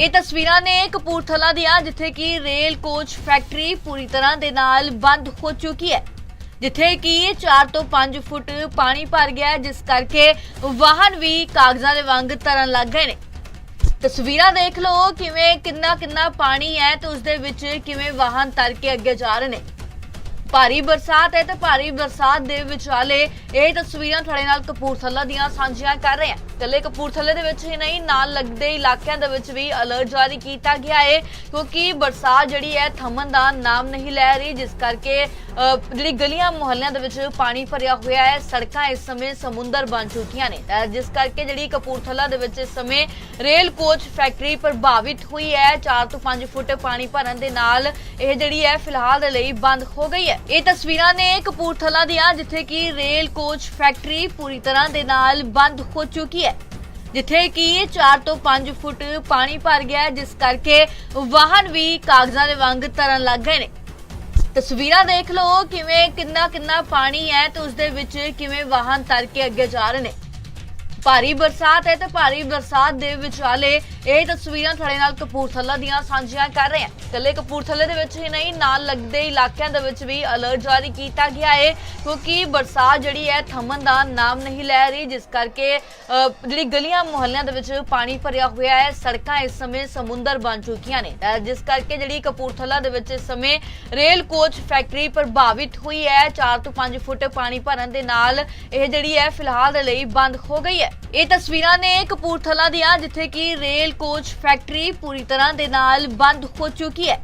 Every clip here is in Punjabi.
ਇਹ ਤਸਵੀਰਾਂ ਨੇ ਕਪੂਰਥਲਾ ਦੀਆਂ, ਜਿੱਥੇ ਕਿ ਰੇਲ ਕੋਚ ਫੈਕਟਰੀ ਪੂਰੀ ਤਰ੍ਹਾਂ ਦੇ ਨਾਲ ਬੰਦ ਹੋ ਚੁੱਕੀ ਹੈ। ਜਿੱਥੇ ਕਿ 4 ਤੋਂ 5 ਫੁੱਟ ਪਾਣੀ ਭਰ ਗਿਆ ਜਿਸ ਕਰਕੇ ਵਾਹਨ ਵੀ ਕਾਗਜ਼ਾਂ ਦੇ ਵਾਂਗ ਤਰਨ ਲੱਗ ਗਏ ਨੇ। ਤਸਵੀਰਾਂ ਦੇਖ ਲਓ, ਕਿਵੇਂ ਕਿੰਨਾ ਕਿੰਨਾ ਪਾਣੀ ਹੈ ਤੇ ਉਸ ਦੇ ਵਿੱਚ ਕਿਵੇਂ ਵਾਹਨ ਤਰ ਕੇ ਅੱਗੇ ਜਾ ਰਹੇ ਨੇ। ਭਾਰੀ ਬਰਸਾਤ ਹੈ ਤੇ ਭਾਰੀ ਬਰਸਾਤ ਦੇ ਵਿਚਾਲੇ ਇਹ ਤਸਵੀਰਾਂ ਤੁਹਾਡੇ ਨਾਲ ਕਪੂਰਥਲਾ ਦੀਆਂ ਸਾਂਝੀਆਂ ਕਰ ਰਹੇ ਹਾਂ। ਕੱਲੇ ਕਪੂਰਥਲੇ ਦੇ ਵਿੱਚ ਹੀ ਨਹੀਂ, ਨਾਲ ਲੱਗਦੇ ਇਲਾਕਿਆਂ ਦੇ ਵਿੱਚ ਵੀ ਅਲਰਟ ਜਾਰੀ ਕੀਤਾ ਗਿਆ ਹੈ, ਕਿਉਂਕਿ ਬਰਸਾਤ ਜਿਹੜੀ ਹੈ ਥੰਮਣ ਦਾ ਨਾਮ ਨਹੀਂ ਲੈ ਰਹੀ, ਜਿਸ ਕਰਕੇ ਜਿਹੜੀ ਗਲੀਆਂ ਮੁਹੱਲਿਆਂ ਦੇ ਵਿੱਚ ਪਾਣੀ ਭਰਿਆ ਹੋਇਆ ਹੈ, ਸੜਕਾਂ ਇਸ ਸਮੇਂ ਸਮੁੰਦਰ ਬਣ ਚੁੱਕੀਆਂ ਨੇ। ਜਿਸ ਕਰਕੇ ਜਿਹੜੀ ਕਪੂਰਥਲਾ ਦੇ ਵਿੱਚ ਇਸ ਸਮੇਂ ਰੇਲ ਕੋਚ ਫੈਕਟਰੀ ਪ੍ਰਭਾਵਿਤ ਹੋਈ ਹੈ 4 ਤੋਂ 5 ਫੁੱਟ ਪਾਣੀ ਭਰਨ ਦੇ ਨਾਲ ਇਹ ਜਿਹੜੀ ਹੈ ਫਿਲਹਾਲ ਦੇ ਲਈ ਬੰਦ ਹੋ ਗਈ ਹੈ। ਇਹ ਤਸਵੀਰਾਂ ਨੇ ਕਪੂਰਥਲਾ ਦੀਆਂ ਜਿੱਥੇ ਕਿ ਰੇਲ ਕੋਚ ਫੈਕਟਰੀ ਪੂਰੀ ਤਰ੍ਹਾਂ ਦੇ ਨਾਲ ਬੰਦ ਹੋ ਚੁੱਕੀ ਹੈ। ਜਿੱਥੇ ਕਿ 4 ਤੋਂ 5 ਫੁੱਟ ਪਾਣੀ ਭਰ ਗਿਆ ਹੈ, ਜਿਸ ਕਰਕੇ ਵਾਹਨ ਵੀ ਕਾਗਜ਼ਾਂ ਦੇ ਵਾਂਗ ਤਰਨ ਲੱਗ ਗਏ ਨੇ। ਤਸਵੀਰਾਂ ਦੇਖ ਲਓ ਕਿਵੇਂ ਕਿੰਨਾ ਕਿੰਨਾ ਪਾਣੀ ਹੈ ਤੇ ਉਸ ਦੇ ਵਿੱਚ ਕਿਵੇਂ ਵਾਹਨ ਤਰ ਕੇ ਅੱਗੇ ਜਾ ਰਹੇ ਨੇ। ਭਾਰੀ ਬਰਸਾਤ ਹੈ ਤੇ ਭਾਰੀ ਬਰਸਾਤ ਦੇ ਵਿਚਾਲੇ ਇਹ ਤਸਵੀਰਾਂ ਤੁਹਾਡੇ ਨਾਲ ਕਪੂਰਥਲਾ ਦੀਆਂ ਸਾਂਝੀਆਂ ਕਰ ਰਹੇ ਹਾਂ। ਕੱਲੇ ਕਪੂਰਥਲੇ ਦੇ ਵਿੱਚ ਹੀ ਨਹੀਂ, ਨਾਲ ਲੱਗਦੇ ਇਲਾਕਿਆਂ ਦੇ ਵਿੱਚ ਵੀ ਅਲਰਟ ਜਾਰੀ ਕੀਤਾ ਗਿਆ ਹੈ, ਕਿਉਂਕਿ ਬਰਸਾਤ ਜਿਹੜੀ ਹੈ ਥੰਮਣ ਦਾ ਨਾਮ ਨਹੀਂ ਲੈ ਰਹੀ, ਜਿਸ ਕਰਕੇ ਜਿਹੜੀ ਗਲੀਆਂ ਮੁਹੱਲਿਆਂ ਦੇ ਵਿੱਚ ਪਾਣੀ ਭਰਿਆ ਹੋਇਆ ਹੈ, ਸੜਕਾਂ ਇਸ ਸਮੇਂ ਸਮੁੰਦਰ ਬਣ ਚੁੱਕੀਆਂ ਨੇ। ਜਿਸ ਕਰਕੇ ਜਿਹੜੀ ਕਪੂਰਥਲਾ ਦੇ ਵਿੱਚ ਇਸ ਸਮੇਂ ਰੇਲ ਕੋਚ ਫੈਕਟਰੀ ਪ੍ਰਭਾਵਿਤ ਹੋਈ ਹੈ 4 ਤੋਂ 5 ਫੁੱਟ ਪਾਣੀ ਭਰਨ ਦੇ ਨਾਲ ਇਹ ਜਿਹੜੀ ਹੈ ਫਿਲਹਾਲ ਦੇ ਲਈ ਬੰਦ ਹੋ ਗਈ ਹੈ। ਇਹ ਤਸਵੀਰਾਂ ਨੇ ਕਪੂਰਥਲਾ ਦੀਆਂ, ਜਿੱਥੇ ਕਿ ਰੇਲ ਕੋਚ ਫੈਕਟਰੀ ਪੂਰੀ ਤਰ੍ਹਾਂ ਦੇ ਨਾਲ ਬੰਦ ਹੋ ਚੁੱਕੀ ਹੈ,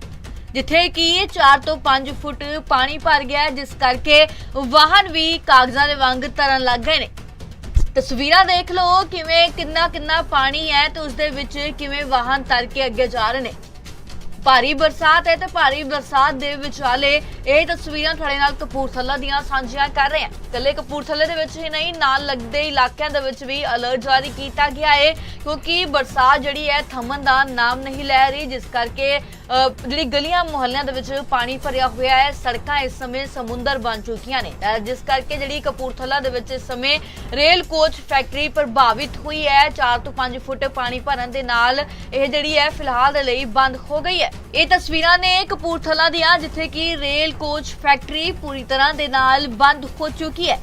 ਜਿੱਥੇ ਕਿ 4 ਤੋਂ 5 ਫੁੱਟ ਪਾਣੀ ਭਰ ਗਿਆ ਜਿਸ ਕਰਕੇ ਵਾਹਨ ਵੀ ਕਾਗਜ਼ਾਂ ਦੇ ਵਾਂਗ ਤਰਨ ਲੱਗ ਗਏ ਨੇ। ਤਸਵੀਰਾਂ ਦੇਖ ਲਓ, ਕਿਵੇਂ ਕਿੰਨਾ ਕਿੰਨਾ ਪਾਣੀ ਹੈ ਤੇ ਉਸ ਦੇ ਵਿੱਚ ਕਿਵੇਂ ਵਾਹਨ ਤਰ ਕੇ ਅੱਗੇ ਜਾ ਰਹੇ ਨੇ। ਭਾਰੀ ਬਰਸਾਤ ਹੈ ਤੇ ਭਾਰੀ ਬਰਸਾਤ ਦੇ ਵਿਚਾਲੇ ਇਹ ਤਸਵੀਰਾਂ ਤੁਹਾਡੇ ਨਾਲ ਕਪੂਰਥਲਾ ਦੀਆਂ ਸਾਂਝੀਆਂ ਕਰ ਰਹੇ ਹਾਂ। ਕੱਲੇ ਕਪੂਰਥਲੇ ਦੇ ਵਿੱਚ ਹੀ ਨਹੀਂ, ਨਾਲ ਲੱਗਦੇ ਇਲਾਕਿਆਂ ਦੇ ਵਿੱਚ ਵੀ ਅਲਰਟ ਜਾਰੀ ਕੀਤਾ ਗਿਆ ਹੈ, ਕਿਉਂਕਿ ਬਰਸਾਤ ਜਿਹੜੀ ਹੈ, ਥੰਮਣ ਦਾ ਨਾਮ ਨਹੀਂ ਲੈ ਰਹੀ, ਜਿਸ ਕਰਕੇ ਜਿਹੜੀ ਗਲੀਆਂ ਮੁਹੱਲਿਆਂ ਦੇ ਵਿੱਚ ਪਾਣੀ ਭਰਿਆ ਹੋਇਆ ਹੈ, ਸੜਕਾਂ ਇਸ ਸਮੇਂ ਸਮੁੰਦਰ ਬਣ ਚੁੱਕੀਆਂ ਨੇ। ਜਿਸ ਕਰਕੇ ਜਿਹੜੀ ਕਪੂਰਥਲਾ ਦੇ ਵਿੱਚ ਇਸ ਸਮੇਂ ਰੇਲ ਕੋਚ ਫੈਕਟਰੀ ਪ੍ਰਭਾਵਿਤ ਹੋਈ ਹੈ। 4 ਤੋਂ 5 ਫੁੱਟ ਪਾਣੀ ਭਰਨ ਦੇ ਨਾਲ ਇਹ ਜਿਹੜੀ ਹੈ, ਫਿਲਹਾਲ ਦੇ ਲਈ ਬੰਦ ਹੋ ਗਈ ਹੈ। ਇਹ ਤਸਵੀਰਾਂ ਨੇ ਕਪੂਰਥਲਾ ਦੀਆਂ, ਜਿੱਥੇ ਕਿ ਰੇਲ ਕੋਚ ਫੈਕਟਰੀ ਪੂਰੀ ਤਰ੍ਹਾਂ ਦੇ ਨਾਲ ਬੰਦ ਹੋ ਚੁੱਕੀ ਹੈ।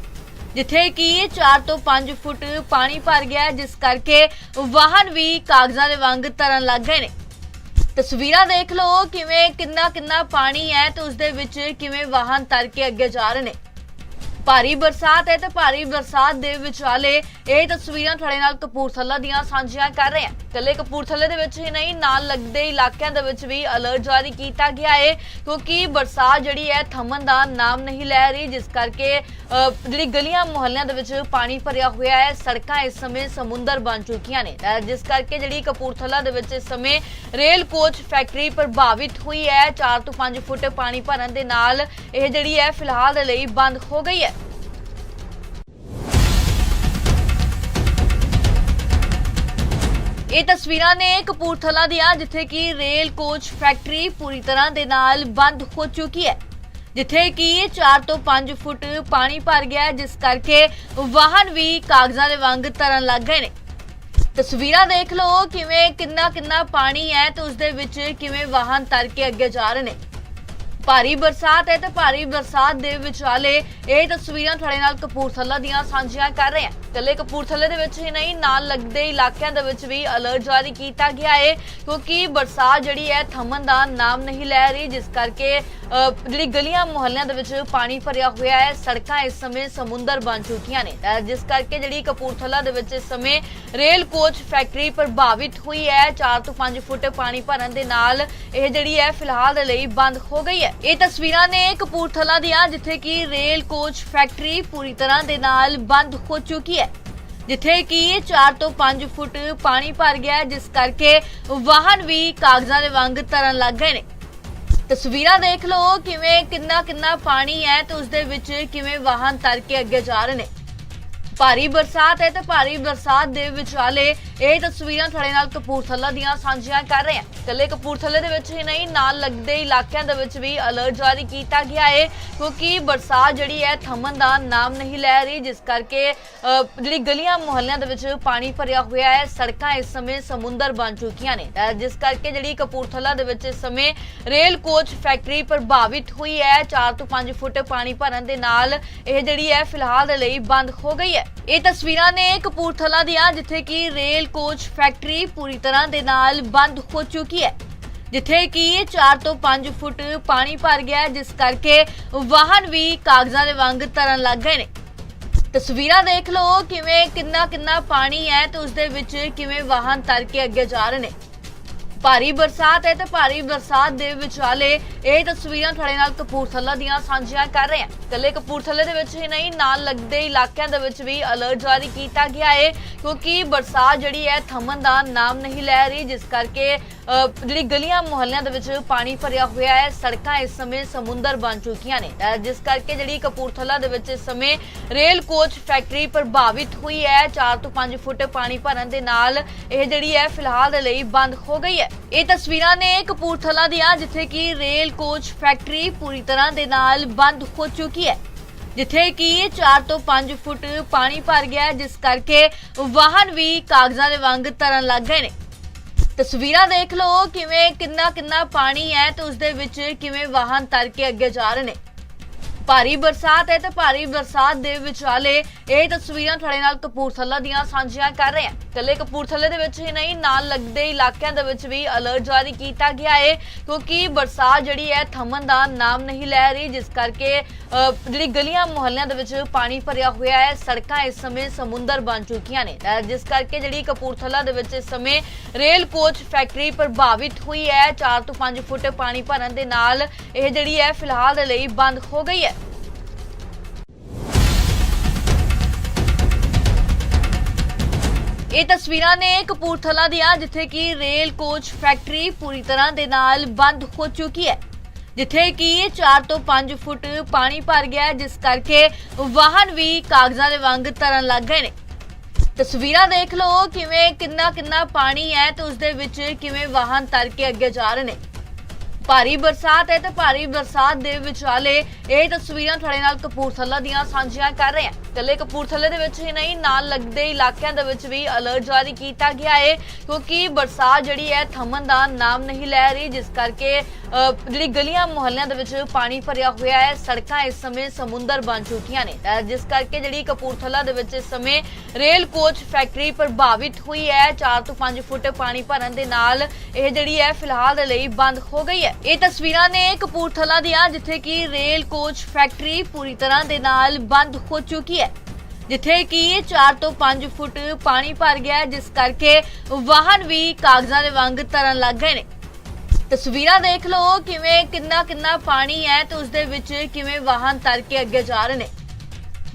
ਜਿੱਥੇ ਕਿ 4 ਤੋਂ 5 ਫੁੱਟ ਪਾਣੀ ਭਰ ਗਿਆ ਜਿਸ ਕਰਕੇ ਵਾਹਨ ਵੀ ਕਾਗਜ਼ਾਂ ਦੇ ਵਾਂਗ ਤਰਨ ਲੱਗ ਗਏ ਨੇ। ਤਸਵੀਰਾਂ ਦੇਖ ਲਓ, ਕਿਵੇਂ ਕਿੰਨਾ ਕਿੰਨਾ ਪਾਣੀ ਹੈ ਤੇ ਉਸ ਦੇ ਵਿੱਚ ਕਿਵੇਂ ਵਾਹਨ ਤਰ ਕੇ ਅੱਗੇ ਜਾ ਰਹੇ ਨੇ। ਭਾਰੀ ਬਰਸਾਤ ਹੈ ਤੇ ਭਾਰੀ ਬਰਸਾਤ ਦੇ ਵਿਚਾਲੇ ਇਹ ਤਸਵੀਰਾਂ ਤੁਹਾਡੇ ਨਾਲ ਕਪੂਰਥਲਾ ਦੀਆਂ ਸਾਂਝੀਆਂ ਕਰ ਰਹੇ ਹਾਂ। ਕੱਲੇ ਕਪੂਰਥਲੇ ਦੇ ਵਿੱਚ ਹੀ ਨਹੀਂ, ਨਾਲ ਲੱਗਦੇ ਇਲਾਕਿਆਂ ਦੇ ਵਿੱਚ ਵੀ ਅਲਰਟ ਜਾਰੀ ਕੀਤਾ ਗਿਆ ਹੈ, ਕਿਉਂਕਿ ਬਰਸਾਤ ਜਿਹੜੀ ਹੈ ਥੰਮਣ ਦਾ ਨਾਮ ਨਹੀਂ ਲੈ ਰਹੀ, ਜਿਸ ਕਰਕੇ ਜਿਹੜੀ ਗਲੀਆਂ ਮੁਹੱਲਿਆਂ ਦੇ ਵਿੱਚ ਪਾਣੀ ਭਰਿਆ ਹੋਇਆ ਹੈ, ਸੜਕਾਂ ਇਸ ਸਮੇਂ ਸਮੁੰਦਰ ਬਣ ਚੁੱਕੀਆਂ ਨੇ। ਜਿਸ ਕਰਕੇ ਜਿਹੜੀ ਕਪੂਰਥਲਾ ਦੇ ਵਿੱਚ ਇਸ ਸਮੇਂ ਰੇਲ ਕੋਚ ਫੈਕਟਰੀ ਪ੍ਰਭਾਵਿਤ ਹੋਈ ਹੈ 4 ਤੋਂ 5 ਫੁੱਟ ਪਾਣੀ ਭਰਨ ਦੇ ਨਾਲ ਇਹ ਜਿਹੜੀ ਹੈ ਫਿਲਹਾਲ ਦੇ ਲਈ ਬੰਦ ਹੋ ਗਈ ਹੈ। ਇਹ ਤਸਵੀਰਾਂ ਨੇ ਕਪੂਰਥਲਾ ਦੀਆਂ, ਜਿੱਥੇ ਕਿ ਰੇਲ ਕੋਚ ਫੈਕਟਰੀ ਪੂਰੀ ਤਰ੍ਹਾਂ ਦੇ ਨਾਲ ਬੰਦ ਹੋ ਚੁੱਕੀ ਹੈ। ਜਿੱਥੇ ਕਿ 4 ਤੋਂ 5 ਫੁੱਟ ਪਾਣੀ ਭਰ ਗਿਆ ਜਿਸ ਕਰਕੇ ਵਾਹਨ ਵੀ ਕਾਗਜ਼ਾਂ ਦੇ ਵਾਂਗ ਤਰਨ ਲੱਗ ਗਏ ਨੇ। ਤਸਵੀਰਾਂ ਦੇਖ ਲਓ, ਕਿਵੇਂ ਕਿੰਨਾ ਕਿੰਨਾ ਪਾਣੀ ਹੈ ਤੇ ਉਸ ਦੇ ਵਿੱਚ ਕਿਵੇਂ ਵਾਹਨ ਤਰ ਕੇ ਅੱਗੇ ਜਾ ਰਹੇ ਨੇ। ਭਾਰੀ ਬਰਸਾਤ ਹੈ ਤੇ ਭਾਰੀ ਬਰਸਾਤ ਦੇ ਵਿਚਾਲੇ ਇਹ ਤਸਵੀਰਾਂ ਤੁਹਾਡੇ ਨਾਲ ਕਪੂਰਥਲਾ ਦੀਆਂ ਸਾਂਝੀਆਂ ਕਰ ਰਹੇ ਹਾਂ। ਕੱਲੇ ਕਪੂਰਥਲੇ ਦੇ ਵਿੱਚ ਹੀ ਨਹੀਂ, ਨਾਲ ਲੱਗਦੇ ਇਲਾਕਿਆਂ ਦੇ ਵਿੱਚ ਵੀ ਅਲਰਟ ਜਾਰੀ ਕੀਤਾ ਗਿਆ ਹੈ, ਕਿਉਂਕਿ ਬਰਸਾਤ ਜਿਹੜੀ ਹੈ ਥੰਮਣ ਦਾ ਨਾਮ ਨਹੀਂ ਲੈ ਰਹੀ, ਜਿਸ ਕਰਕੇ ਜਿਹੜੀ ਗਲੀਆਂ ਮੁਹੱਲਿਆਂ ਦੇ ਵਿੱਚ ਪਾਣੀ ਭਰਿਆ ਹੋਇਆ ਹੈ, ਸੜਕਾਂ ਇਸ ਸਮੇਂ ਸਮੁੰਦਰ ਬਣ ਚੁੱਕੀਆਂ ਨੇ। ਜਿਸ ਕਰਕੇ ਜਿਹੜੀ ਕਪੂਰਥਲਾ ਦੇ ਵਿੱਚ ਇਸ ਸਮੇਂ ਰੇਲ ਕੋਚ ਫੈਕਟਰੀ ਪ੍ਰਭਾਵਿਤ ਹੋਈ ਹੈ 4 ਤੋਂ 5 ਫੁੱਟ ਪਾਣੀ ਭਰਨ ਦੇ ਨਾਲ ਇਹ ਜਿਹੜੀ ਹੈ ਫਿਲਹਾਲ ਦੇ ਲਈ ਬੰਦ ਹੋ ਗਈ ਹੈ। ਇਹ ਤਸਵੀਰਾਂ ਨੇ ਕਪੂਰਥਲਾ ਦੀਆਂ ਜਿੱਥੇ ਕਿ ਰੇਲ ਕੋਚ ਫੈਕਟਰੀ ਪੂਰੀ ਤਰ੍ਹਾਂ ਦੇ ਨਾਲ ਬੰਦ ਹੋ ਚੁੱਕੀ ਹੈ। ਜਿੱਥੇ ਕਿ 4 ਤੋਂ 5 ਫੁੱਟ ਪਾਣੀ ਭਰ ਗਿਆ ਹੈ, ਜਿਸ ਕਰਕੇ ਵਾਹਨ ਵੀ ਕਾਗਜ਼ਾਂ ਦੇ ਵਾਂਗ ਤਰਨ ਲੱਗ ਗਏ ਨੇ। ਤਸਵੀਰਾਂ ਦੇਖ ਲਓ ਕਿਵੇਂ ਕਿੰਨਾ ਕਿੰਨਾ ਪਾਣੀ ਹੈ ਤੇ ਉਸ ਦੇ ਵਿੱਚ ਕਿਵੇਂ ਵਾਹਨ ਤਰ ਕੇ ਅੱਗੇ ਜਾ ਰਹੇ ਨੇ। ਭਾਰੀ ਬਰਸਾਤ ਹੈ ਤੇ ਭਾਰੀ ਬਰਸਾਤ ਦੇ ਵਿਚਾਲੇ ਇਹ ਤਸਵੀਰਾਂ ਤੁਹਾਡੇ ਨਾਲ ਕਪੂਰਥਲਾ ਦੀਆਂ ਸਾਂਝੀਆਂ ਕਰ ਰਹੇ ਹਾਂ। ਕੱਲੇ ਕਪੂਰਥਲੇ ਦੇ ਵਿੱਚ ਹੀ ਨਹੀਂ, ਨਾਲ ਲੱਗਦੇ ਇਲਾਕਿਆਂ ਦੇ ਵਿੱਚ ਵੀ ਅਲਰਟ ਜਾਰੀ ਕੀਤਾ ਗਿਆ ਹੈ ਕਿਉਂਕਿ ਬਰਸਾਤ ਜਿਹੜੀ ਹੈ ਥੰਮਣ ਦਾ ਨਾਮ ਨਹੀਂ ਲੈ ਰਹੀ, ਜਿਸ ਕਰਕੇ ਜਿਹੜੀ ਗਲੀਆਂ ਮੁਹੱਲਿਆਂ ਦੇ ਵਿੱਚ ਪਾਣੀ ਭਰਿਆ ਹੋਇਆ ਹੈ, ਸੜਕਾਂ ਇਸ ਸਮੇਂ ਸਮੁੰਦਰ ਬਣ ਚੁੱਕੀਆਂ ਨੇ। ਜਿਸ ਕਰਕੇ ਜਿਹੜੀ ਕਪੂਰਥਲਾ ਦੇ ਵਿੱਚ ਇਸ ਸਮੇਂ ਰੇਲ ਕੋਚ ਫੈਕਟਰੀ ਪ੍ਰਭਾਵਿਤ ਹੋਈ ਹੈ 4 ਤੋਂ 5 ਫੁੱਟ ਪਾਣੀ ਭਰਨ ਦੇ ਨਾਲ ਇਹ ਜਿਹੜੀ ਹੈ ਫਿਲਹਾਲ ਦੇ ਲਈ ਬੰਦ ਹੋ ਗਈ ਹੈ। ਇਹ ਤਸਵੀਰਾਂ ਨੇ ਕਪੂਰਥਲਾ ਦੀਆਂ, ਜਿੱਥੇ ਕਿ ਰੇਲ ਕੋਚ ਫੈਕਟਰੀ ਪੂਰੀ ਤਰ੍ਹਾਂ ਦੇ ਨਾਲ ਬੰਦ ਹੋ ਚੁੱਕੀ ਹੈ। ਜਿੱਥੇ ਕਿ 4 ਤੋਂ 5 ਫੁੱਟ ਪਾਣੀ ਭਰ ਗਿਆ ਜਿਸ ਕਰਕੇ ਵਾਹਨ ਵੀ ਕਾਗਜ਼ਾਂ ਦੇ ਵਾਂਗ ਤਰਨ ਲੱਗ ਗਏ ਨੇ। ਤਸਵੀਰਾਂ ਦੇਖ ਲਓ, ਕਿਵੇਂ ਕਿੰਨਾ ਕਿੰਨਾ ਪਾਣੀ ਹੈ ਤੇ ਉਸ ਦੇ ਵਿੱਚ ਕਿਵੇਂ ਵਾਹਨ ਤਰ ਕੇ ਅੱਗੇ ਜਾ ਰਹੇ ਨੇ। ਭਾਰੀ ਬਰਸਾਤ ਹੈ ਤੇ ਭਾਰੀ ਬਰਸਾਤ ਦੇ ਵਿਚਾਲੇ ਇਹ ਤਸਵੀਰਾਂ ਤੁਹਾਡੇ ਨਾਲ ਕਪੂਰਥਲਾ ਦੀਆਂ ਸਾਂਝੀਆਂ ਕਰ ਰਹੇ ਹਾਂ। ਕੱਲੇ ਕਪੂਰਥਲੇ ਦੇ ਵਿੱਚ ਹੀ ਨਹੀਂ, ਨਾਲ ਲੱਗਦੇ ਇਲਾਕਿਆਂ ਦੇ ਵਿੱਚ ਵੀ ਅਲਰਟ ਜਾਰੀ ਕੀਤਾ ਗਿਆ ਹੈ, ਕਿਉਂਕਿ ਬਰਸਾਤ ਜਿਹੜੀ ਹੈ ਥੰਮਣ ਦਾ ਨਾਮ ਨਹੀਂ ਲੈ ਰਹੀ, ਜਿਸ ਕਰਕੇ ਜਿਹੜੀ ਗਲੀਆਂ ਮੁਹੱਲਿਆਂ ਦੇ ਵਿੱਚ ਪਾਣੀ ਭਰਿਆ ਹੋਇਆ ਹੈ, ਸੜਕਾਂ ਇਸ ਸਮੇਂ ਸਮੁੰਦਰ ਬਣ ਚੁੱਕੀਆਂ ਨੇ। ਜਿਸ ਕਰਕੇ ਜਿਹੜੀ ਕਪੂਰਥਲਾ ਦੇ ਵਿੱਚ ਇਸ ਸਮੇਂ ਰੇਲ ਕੋਚ ਫੈਕਟਰੀ ਪ੍ਰਭਾਵਿਤ ਹੋਈ ਹੈ। 4 ਤੋਂ 5 ਫੁੱਟ ਪਾਣੀ ਭਰਨ ਦੇ ਨਾਲ ਇਹ ਜਿਹੜੀ ਹੈ, ਫਿਲਹਾਲ ਦੇ ਲਈ ਬੰਦ ਹੋ ਗਈ ਹੈ। ਇਹ ਤਸਵੀਰਾਂ ਨੇ ਕਪੂਰਥਲਾ ਦੀਆਂ, ਜਿੱਥੇ ਕਿ ਰੇਲ ਕੋਚ ਫੈਕਟਰੀ ਪੂਰੀ ਤਰ੍ਹਾਂ ਦੇ ਨਾਲ ਬੰਦ ਹੋ ਚੁੱਕੀ ਹੈ। ਜਿੱਥੇ ਕਿ 4 ਤੋਂ 5 ਫੁੱਟ ਪਾਣੀ ਭਰ ਗਿਆ ਜਿਸ ਕਰਕੇ ਵਾਹਨ ਵੀ ਕਾਗਜ਼ਾਂ ਦੇ ਵਾਂਗ ਤਰਨ ਲੱਗ ਗਏ ਨੇ। ਤਸਵੀਰਾਂ ਦੇਖ ਲਓ, ਕਿਵੇਂ ਕਿੰਨਾ ਕਿੰਨਾ ਪਾਣੀ ਹੈ ਤੇ ਉਸ ਦੇ ਵਿੱਚ ਕਿਵੇਂ ਵਾਹਨ ਤਰ ਕੇ ਅੱਗੇ ਜਾ ਰਹੇ ਨੇ। ਭਾਰੀ ਬਰਸਾਤ ਹੈ ਤੇ ਭਾਰੀ ਬਰਸਾਤ ਦੇ ਵਿਚਾਲੇ ਇਹ ਤਸਵੀਰਾਂ ਤੁਹਾਡੇ ਨਾਲ ਕਪੂਰਥਲਾ ਦੀਆਂ ਸਾਂਝੀਆਂ ਕਰ ਰਹੇ ਹਾਂ। ਕੱਲੇ ਕਪੂਰਥਲੇ ਦੇ ਵਿੱਚ ਹੀ ਨਹੀਂ, ਨਾਲ ਲੱਗਦੇ ਇਲਾਕਿਆਂ ਦੇ ਵਿੱਚ ਵੀ ਅਲਰਟ ਜਾਰੀ ਕੀਤਾ ਗਿਆ ਹੈ, ਕਿਉਂਕਿ ਬਰਸਾਤ ਜਿਹੜੀ ਹੈ ਥੰਮਣ ਦਾ ਨਾਮ ਨਹੀਂ ਲੈ ਰਹੀ, ਜਿਸ ਕਰਕੇ ਜਿਹੜੀ ਗਲੀਆਂ ਮੁਹੱਲਿਆਂ ਦੇ ਵਿੱਚ ਪਾਣੀ ਭਰਿਆ ਹੋਇਆ ਹੈ, ਸੜਕਾਂ ਇਸ ਸਮੇਂ ਸਮੁੰਦਰ ਬਣ ਚੁੱਕੀਆਂ ਨੇ। ਜਿਸ ਕਰਕੇ ਜਿਹੜੀ ਕਪੂਰਥਲਾ ਦੇ ਵਿੱਚ ਇਸ ਸਮੇਂ ਰੇਲ ਕੋਚ ਫੈਕਟਰੀ ਪ੍ਰਭਾਵਿਤ ਹੋਈ ਹੈ 4 ਤੋਂ 5 ਫੁੱਟ ਪਾਣੀ ਭਰਨ ਦੇ ਨਾਲ ਇਹ ਜਿਹੜੀ ਹੈ ਫਿਲਹਾਲ ਦੇ ਲਈ ਬੰਦ ਹੋ ਗਈ ਹੈ। ਇਹ ਤਸਵੀਰਾਂ ਨੇ ਕਪੂਰਥਲਾ ਦੀਆਂ ਜਿੱਥੇ ਕਿ ਰੇਲ ਕੋਚ ਫੈਕਟਰੀ ਪੂਰੀ ਤਰ੍ਹਾਂ ਦੇ ਨਾਲ ਬੰਦ ਹੋ ਚੁੱਕੀ ਹੈ। ਜਿੱਥੇ ਕਿ 4 ਤੋਂ 5 ਫੁੱਟ ਪਾਣੀ ਭਰ ਗਿਆ ਹੈ, ਜਿਸ ਕਰਕੇ ਵਾਹਨ ਵੀ ਕਾਗਜ਼ਾਂ ਦੇ ਵਾਂਗ ਤਰਨ ਲੱਗ ਗਏ ਨੇ। ਤਸਵੀਰਾਂ ਦੇਖ ਲਓ ਕਿਵੇਂ ਕਿੰਨਾ ਕਿੰਨਾ ਪਾਣੀ ਹੈ ਤੇ ਉਸ ਦੇ ਵਿੱਚ ਕਿਵੇਂ ਵਾਹਨ ਤਰ ਕੇ ਅੱਗੇ ਜਾ ਰਹੇ ਨੇ। ਭਾਰੀ ਬਰਸਾਤ ਹੈ ਤੇ ਭਾਰੀ ਬਰਸਾਤ ਦੇ ਵਿਚਾਲੇ ਇਹ ਤਸਵੀਰਾਂ ਤੁਹਾਡੇ ਨਾਲ ਕਪੂਰਥਲਾ ਦੀਆਂ ਸਾਂਝੀਆਂ ਕਰ ਰਹੇ ਹਾਂ। ਕੱਲੇ ਕਪੂਰਥਲੇ ਦੇ ਵਿੱਚ ਹੀ ਨਹੀਂ, ਨਾਲ ਲੱਗਦੇ ਇਲਾਕਿਆਂ ਦੇ ਵਿੱਚ ਵੀ ਅਲਰਟ ਜਾਰੀ ਕੀਤਾ ਗਿਆ ਹੈ, ਕਿਉਂਕਿ ਬਰਸਾਤ ਜਿਹੜੀ ਹੈ ਥੰਮਣ ਦਾ ਨਾਮ ਨਹੀਂ ਲੈ ਰਹੀ, ਜਿਸ ਕਰਕੇ ਜਿਹੜੀ ਗਲੀਆਂ ਮੁਹੱਲਿਆਂ ਦੇ ਵਿੱਚ ਪਾਣੀ ਭਰਿਆ ਹੋਇਆ ਹੈ, ਸੜਕਾਂ ਇਸ ਸਮੇਂ ਸਮੁੰਦਰ ਬਣ ਚੁੱਕੀਆਂ ਨੇ। ਜਿਸ ਕਰਕੇ ਜਿਹੜੀ ਕਪੂਰਥਲਾ ਦੇ ਵਿੱਚ ਇਸ ਸਮੇਂ ਰੇਲ ਕੋਚ ਫੈਕਟਰੀ ਪ੍ਰਭਾਵਿਤ ਹੋਈ ਹੈ 4 ਤੋਂ 5 ਫੁੱਟ ਪਾਣੀ ਭਰਨ ਦੇ ਨਾਲ ਇਹ ਜਿਹੜੀ ਹੈ ਫਿਲਹਾਲ ਦੇ ਲਈ ਬੰਦ ਹੋ ਗਈ ਹੈ। ਇਹ ਤਸਵੀਰਾਂ ਨੇ ਕਪੂਰਥਲਾ ਦੀਆਂ, ਜਿੱਥੇ ਕਿ ਰੇਲ ਕੋਚ ਫੈਕਟਰੀ ਪੂਰੀ ਤਰ੍ਹਾਂ ਦੇ ਨਾਲ ਬੰਦ ਹੋ ਚੁੱਕੀ ਹੈ। ਜਿੱਥੇ ਕਿ 4 ਤੋਂ 5 ਫੁੱਟ ਪਾਣੀ ਭਰ ਗਿਆ ਜਿਸ ਕਰਕੇ ਵਾਹਨ ਵੀ ਕਾਗਜ਼ਾਂ ਦੇ ਵਾਂਗ ਤਰਨ ਲੱਗ ਗਏ ਨੇ। ਤਸਵੀਰਾਂ ਦੇਖ ਲਓ, ਕਿਵੇਂ ਕਿੰਨਾ ਕਿੰਨਾ ਪਾਣੀ ਹੈ ਤੇ ਉਸ ਦੇ ਵਿੱਚ ਕਿਵੇਂ ਵਾਹਨ ਤਰ ਕੇ ਅੱਗੇ ਜਾ ਰਹੇ ਨੇ।